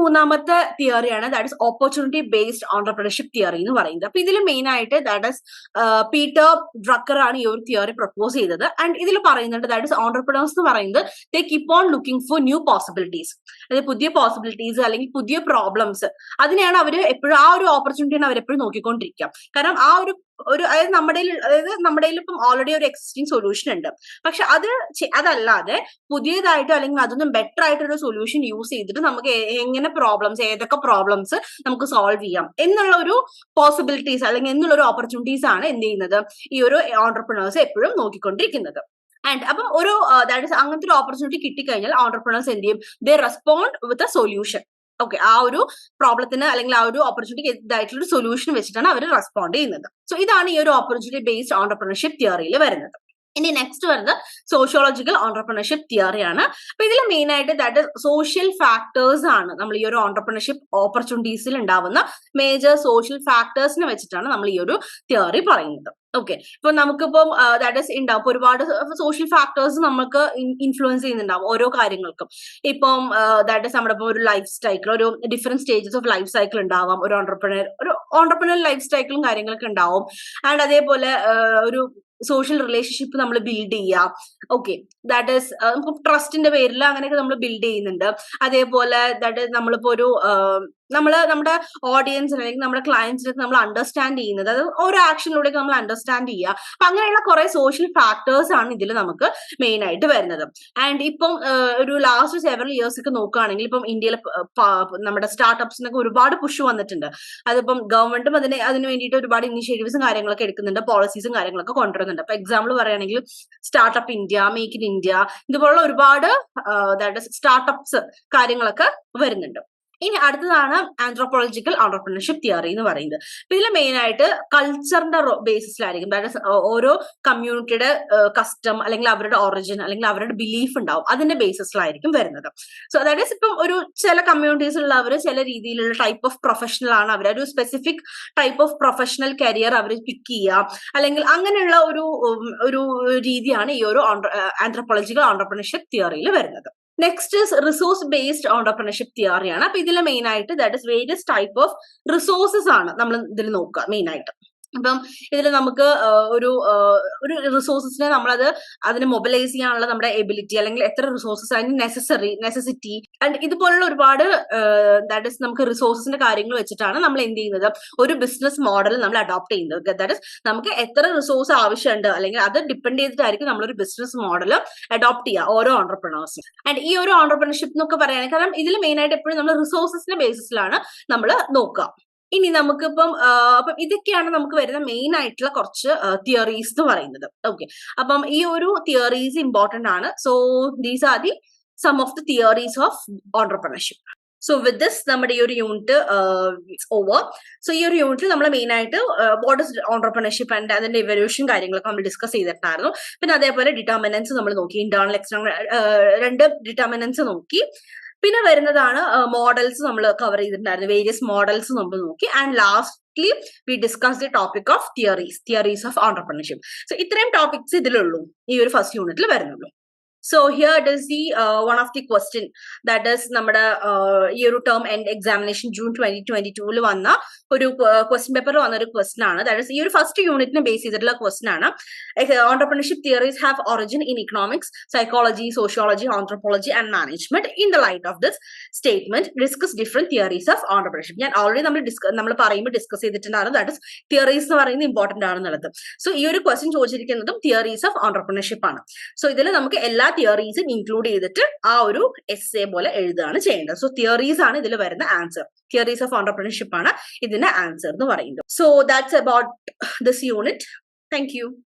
മൂന്നാമത്തെ തിയറിയാണ് that is opportunity based entrepreneurship theory എന്ന് പറയുന്നത്. അപ്പൊ ഇതിൽ മെയിൻ ആയിട്ട് ദാറ്റ് ഇസ് പീറ്റർ ഡ്രക്കർ ആണ് ഈ ഒരു തിയറി പ്രപ്പോസ് ചെയ്തത്. ആൻഡ് ഇതിൽ പറയുന്നുണ്ട് ദാറ്റ് ഇസ് ഓണ്ടർപ്രണേഴ്സ് എന്ന് പറയുന്നത് they keep on looking for new possibilities അതായത് പുതിയ പോസിബിലിറ്റീസ് അല്ലെങ്കിൽ പുതിയ പ്രോബ്ലംസ് അതിനെയാണ് അവർ എപ്പോഴും ആ ഒരു ഓപ്പർച്യൂണിറ്റിയാണ് അവർ എപ്പോഴും നോക്കിക്കൊണ്ടിരിക്കുക. കാരണം ആ ഒരു ഒരു അതായത് നമ്മുടെ അതായത് നമ്മുടെ ഇപ്പം ഓൾറെഡി ഒരു എക്സിസ്റ്റിംഗ് സൊല്യൂഷൻ ഉണ്ട്. പക്ഷെ അത് അതല്ലാതെ പുതിയതായിട്ടോ അല്ലെങ്കിൽ അതൊന്നും ബെറ്റർ ആയിട്ടൊരു സൊല്യൂഷൻ യൂസ് ചെയ്തിട്ട് നമുക്ക് എങ്ങനെ പ്രോബ്ലംസ് ഏതൊക്കെ പ്രോബ്ലംസ് നമുക്ക് സോൾവ് ചെയ്യാം എന്നുള്ള ഒരു പോസിബിലിറ്റീസ് അല്ലെങ്കിൽ എന്നുള്ള ഒരു ഓപ്പർച്യൂണിറ്റീസ് ആണ് എന്ത് ചെയ്യുന്നത്? ഈ ഒരു ഓണ്ടർപ്രണേഴ്സ് എപ്പോഴും നോക്കിക്കൊണ്ടിരിക്കുന്നത്. ആൻഡ് അപ്പം ഒരു ദാറ്റ് ഇസ് അങ്ങനത്തെ ഒരു ഓപ്പർച്യൂണിറ്റി കിട്ടിക്കഴിഞ്ഞാൽ ഓണ്ടർപ്രണേഴ്സ് എന്ത് ചെയ്യും? They respond with a solution okay ആ ഒരു പ്രോബ്ലത്തിന് അല്ലെങ്കിൽ ആ ഒരു ഓപ്പർച്യൂണിറ്റിക്ക് ഇതായിട്ടുള്ള ഒരു സൊല്യൂഷൻ വെച്ചിട്ടാണ് അവർ റെസ്പോണ്ട് ചെയ്യുന്നത്. സോ ഇതാണ് ഈ ഒരു ഓപ്പർച്യൂണിറ്റി ബേസ്ഡ് ഓണ്ടർപ്രണർഷിപ്പ് തിയറിയിൽ വരുന്നത്. ഇനി നെക്സ്റ്റ് വരുന്നത് സോഷ്യോളജിക്കൽ ഓണ്ടർപ്രണർഷിപ്പ് തിയറി ആണ്. അപ്പൊ ഇതിൽ മെയിൻ ആയിട്ട് ദാറ്റ് സോഷ്യൽ ഫാക്ടേഴ്സ് ആണ് നമ്മൾ ഈ ഒരു ഓണ്ടർപ്രണർഷിപ്പ് ഓപ്പർച്യൂണിറ്റീസിൽ ഉണ്ടാവുന്ന മേജർ സോഷ്യൽ ഫാക്ടേഴ്സിനെ വെച്ചിട്ടാണ് നമ്മൾ ഈ ഒരു തിയറി പറയുന്നത്. ഓക്കെ ഇപ്പൊ നമുക്കിപ്പം ദാറ്റ് ഇസ് ഉണ്ടാവും ഒരുപാട് സോഷ്യൽ ഫാക്ടേഴ്സ് നമുക്ക് ഇൻഫ്ലുവൻസ് ചെയ്യുന്നുണ്ടാവും ഓരോ കാര്യങ്ങൾക്കും. ഇപ്പം ദാറ്റ് ഇസ് നമ്മുടെ ഇപ്പോൾ ഒരു ലൈഫ് സൈക്കിൾ ഒരു different stages of life cycle ഉണ്ടാവാം ഒരു ഓണ്ടർപ്രണർ ഒരു ഓണ്ടർപ്രണർ ലൈഫ് സൈക്കിളും കാര്യങ്ങളൊക്കെ ഉണ്ടാവും ആൻഡ് അതേപോലെ ഒരു സോഷ്യൽ റിലേഷൻഷിപ്പ് നമ്മൾ ബിൽഡ് ചെയ്യുക ഓക്കെ ദാറ്റ് ഈസ് ട്രസ്റ്റിന്റെ പേരിൽ അങ്ങനെയൊക്കെ നമ്മൾ ബിൽഡ് ചെയ്യുന്നുണ്ട്. അതേപോലെ ദാറ്റ് നമ്മളിപ്പോ ഒരു നമ്മൾ നമ്മുടെ ഓഡിയൻസിന് അല്ലെങ്കിൽ നമ്മുടെ ക്ലയൻസിനൊക്കെ നമ്മൾ അണ്ടർസ്റ്റാൻഡ് ചെയ്യുന്നത്. അത് ഓരോ ആക്ഷനിലൂടെ നമ്മൾ അണ്ടർസ്റ്റാൻഡ് ചെയ്യുക. അപ്പൊ അങ്ങനെയുള്ള കുറെ സോഷ്യൽ ഫാക്ടേഴ്സ് ആണ് ഇതിൽ നമുക്ക് മെയിൻ ആയിട്ട് വരുന്നത്. ആൻഡ് ഇപ്പം ഒരു ലാസ്റ്റ് സെവറൽ ഇയേഴ്സ് ഒക്കെ നോക്കുകയാണെങ്കിൽ ഇപ്പം ഇന്ത്യയിൽ നമ്മുടെ സ്റ്റാർട്ടപ്സിനൊക്കെ ഒരുപാട് പുഷ് വന്നിട്ടുണ്ട്. അതിപ്പം ഗവൺമെന്റും അതിന് അതിന് വേണ്ടിയിട്ട് ഒരുപാട് ഇനിഷ്യേറ്റീവ്സും കാര്യങ്ങളൊക്കെ എടുക്കുന്നുണ്ട്. പോളിസീസും കാര്യങ്ങളൊക്കെ കൊണ്ടുവരുന്നുണ്ട്. അപ്പൊ എക്സാമ്പിൾ പറയുകയാണെങ്കിൽ startup India make in India ഇതുപോലുള്ള ഒരുപാട് സ്റ്റാർട്ടപ്സ് കാര്യങ്ങളൊക്കെ വരുന്നുണ്ട്. ഇനി അടുത്തതാണ് ആന്ത്രോപോളജിക്കൽ ഓണ്ടർപ്രണർഷിപ്പ് തിയറി എന്ന് പറയുന്നത്. അപ്പൊ ഇതിൽ മെയിൻ ആയിട്ട് കൾച്ചറിന്റെ ബേസിസിലായിരിക്കും അതായത് ഓരോ കമ്മ്യൂണിറ്റിയുടെ കസ്റ്റം അല്ലെങ്കിൽ അവരുടെ ഒറിജിൻ അല്ലെങ്കിൽ അവരുടെ ബിലീഫ് ഉണ്ടാവും. അതിന്റെ ബേസിസിലായിരിക്കും വരുന്നത്. സോ അതായത് ഇപ്പം ഒരു ചില കമ്മ്യൂണിറ്റീസ് ഉള്ളവർ ചില രീതിയിലുള്ള ടൈപ്പ് ഓഫ് പ്രൊഫഷണൽ ആണ് അവർ ഒരു specific type of professional career our pick ചെയ്യുക. അല്ലെങ്കിൽ അങ്ങനെയുള്ള ഒരു ഒരു രീതിയാണ് ഈ ഒരു ആന്ത്രോപോളജിക്കൽ ഓണ്ടർപ്രണർഷിപ്പ് തിയറിയിൽ വരുന്നത്. നെക്സ്റ്റ് റിസോഴ്സ് ബേസ്ഡ് ഓണ്ടർപ്രണർഷിപ്പ് തിയറിയാണ് അപ്പൊ ഇതിൽ മെയിൻ ആയിട്ട് that is various type of resources ആണ് നമ്മൾ ഇതിൽ നോക്കുക മെയിൻ ആയിട്ട്. അപ്പം ഇതിൽ നമുക്ക് ഒരു ഒരു റിസോഴ്സസിനെ നമ്മളത് അതിനെ മൊബിലൈസ് ചെയ്യാനുള്ള നമ്മുടെ എബിലിറ്റി അല്ലെങ്കിൽ എത്ര റിസോഴ്സസ് അതിന് നെസസറി നെസസിറ്റി ആൻഡ് ഇതുപോലുള്ള ഒരുപാട് ദാറ്റ് ഇസ് നമുക്ക് റിസോഴ്സസിന്റെ കാര്യങ്ങൾ വെച്ചിട്ടാണ് നമ്മൾ എന്ത് ചെയ്യുന്നത്? ഒരു ബിസിനസ് മോഡൽ നമ്മൾ അഡോപ്റ്റ് ചെയ്യുന്നത്. ദാറ്റ് ഇസ് നമുക്ക് എത്ര റിസോഴ്സ് ആവശ്യമുണ്ട് അല്ലെങ്കിൽ അത് ഡിപ്പെൻഡ് ചെയ്തിട്ടായിരിക്കും നമ്മളൊരു ബിസിനസ് മോഡൽ അഡോപ്റ്റ് ചെയ്യുക ഓരോ ഓണ്ടർപ്രണേഴ്സും ആൻഡ് ഈ ഒരു ഓണ്ടർപ്രണർഷിപ്പ് എന്നൊക്കെ പറയുകയാണെങ്കിൽ കാരണം ഇതിൽ മെയിൻ ആയിട്ട് എപ്പോഴും നമ്മൾ റിസോഴ്സസിന്റെ ബേസിസിലാണ് നമ്മൾ നോക്കുക. ഇനി നമുക്കിപ്പം അപ്പം ഇതൊക്കെയാണ് നമുക്ക് വരുന്ന മെയിൻ ആയിട്ടുള്ള കുറച്ച് തിയറീസ് എന്ന് പറയുന്നത്. ഓക്കെ അപ്പം ഈ ഒരു തിയറീസ് ഇമ്പോർട്ടന്റ് ആണ്. So these are the some of the theories of entrepreneurship so with this നമ്മുടെ ഈ ഒരു യൂണിറ്റ് ഓവർ സോ ഈ ഒരു യൂണിറ്റിൽ നമ്മൾ മെയിൻ ആയിട്ട് വാട്ട് ഇസ് ഓണ്ടർപ്രണർഷിപ്പ് ആൻഡ് അതിന്റെ ഇവല്യൂഷൻ കാര്യങ്ങളൊക്കെ നമ്മൾ ഡിസ്കസ് ചെയ്തിട്ടുണ്ടായിരുന്നു. പിന്നെ അതേപോലെ ഡിറ്റർമിനൻസ് നമ്മൾ നോക്കി ഇന്റേണൽ എക്സ്റ്റേണൽ രണ്ട് ഡിറ്റർമിനൻസ് നോക്കി. പിന്നെ വരുന്നതാണ് മോഡൽസ് നമ്മൾ കവർ ചെയ്തിട്ടുണ്ടായിരുന്നു. വേരിയസ് മോഡൽസ് നമ്മൾ നോക്കി. And lastly we discuss the topic of theories theories of entrepreneurship so ഇത്രയും ടോപ്പിക്സ് ഇതിലുള്ളൂ. ഈ ഒരു ഫസ്റ്റ് യൂണിറ്റിൽ വരുന്നുള്ളൂ. So here does the one of the question that is നമ്മുടെ ഈ ഒരു term end examination June twenty twenty ടൂവിൽ വന്ന ഒരു ക്വസ്റ്റ്യൻ പേപ്പർ വന്ന ഒരു ക്വസ്റ്റൻ ആണ്. ദാറ്റ് ഈ ഒരു ഫസ്റ്റ് യൂണിറ്റിനെ ബേസ് ചെയ്തിട്ടുള്ള ക്വസ്റ്റൻ ആണ്. Entrepreneurship theories have origin in economics psychology sociology anthropology and management in the light of this statement discuss different theories of entrepreneurship ഞാൻ ഓൾറെഡി നമ്മൾ ഡിസ്ക നമ്മൾ പറയുമ്പോൾ ഡിസ്കസ് ചെയ്തിട്ടുണ്ടായിരുന്നു. ദാറ്റ് ഇസ് തിയറീസ് എന്ന് പറയുന്നത് ഇമ്പോർട്ടന്റ് ആണെന്നുള്ളത്. സോ ഈ ഒരു ക്വസ്റ്റ്യൻ ചോദിച്ചിരിക്കുന്നതും തിയറീസ് ഓഫ് ഓണ്ടർപ്രണർഷിപ്പ് ആണ്. സോ ഇതിൽ നമുക്ക് എല്ലാ തിയറീസും ഇൻക്ലൂഡ് ചെയ്തിട്ട് ആ ഒരു എസ് എ പോലെ എഴുതുകയാണ് ചെയ്യേണ്ടത്. സോ തിയറീസ് ആണ് ഇതിൽ വരുന്ന ആൻസർ തിയറീസ് ഓഫ് ഓണ്ടർപ്രണർഷിപ്പ് ആണ്. ഇതിന്റെ ആൻസർ എന്ന് പറയുന്നത്. So that's about this unit thank you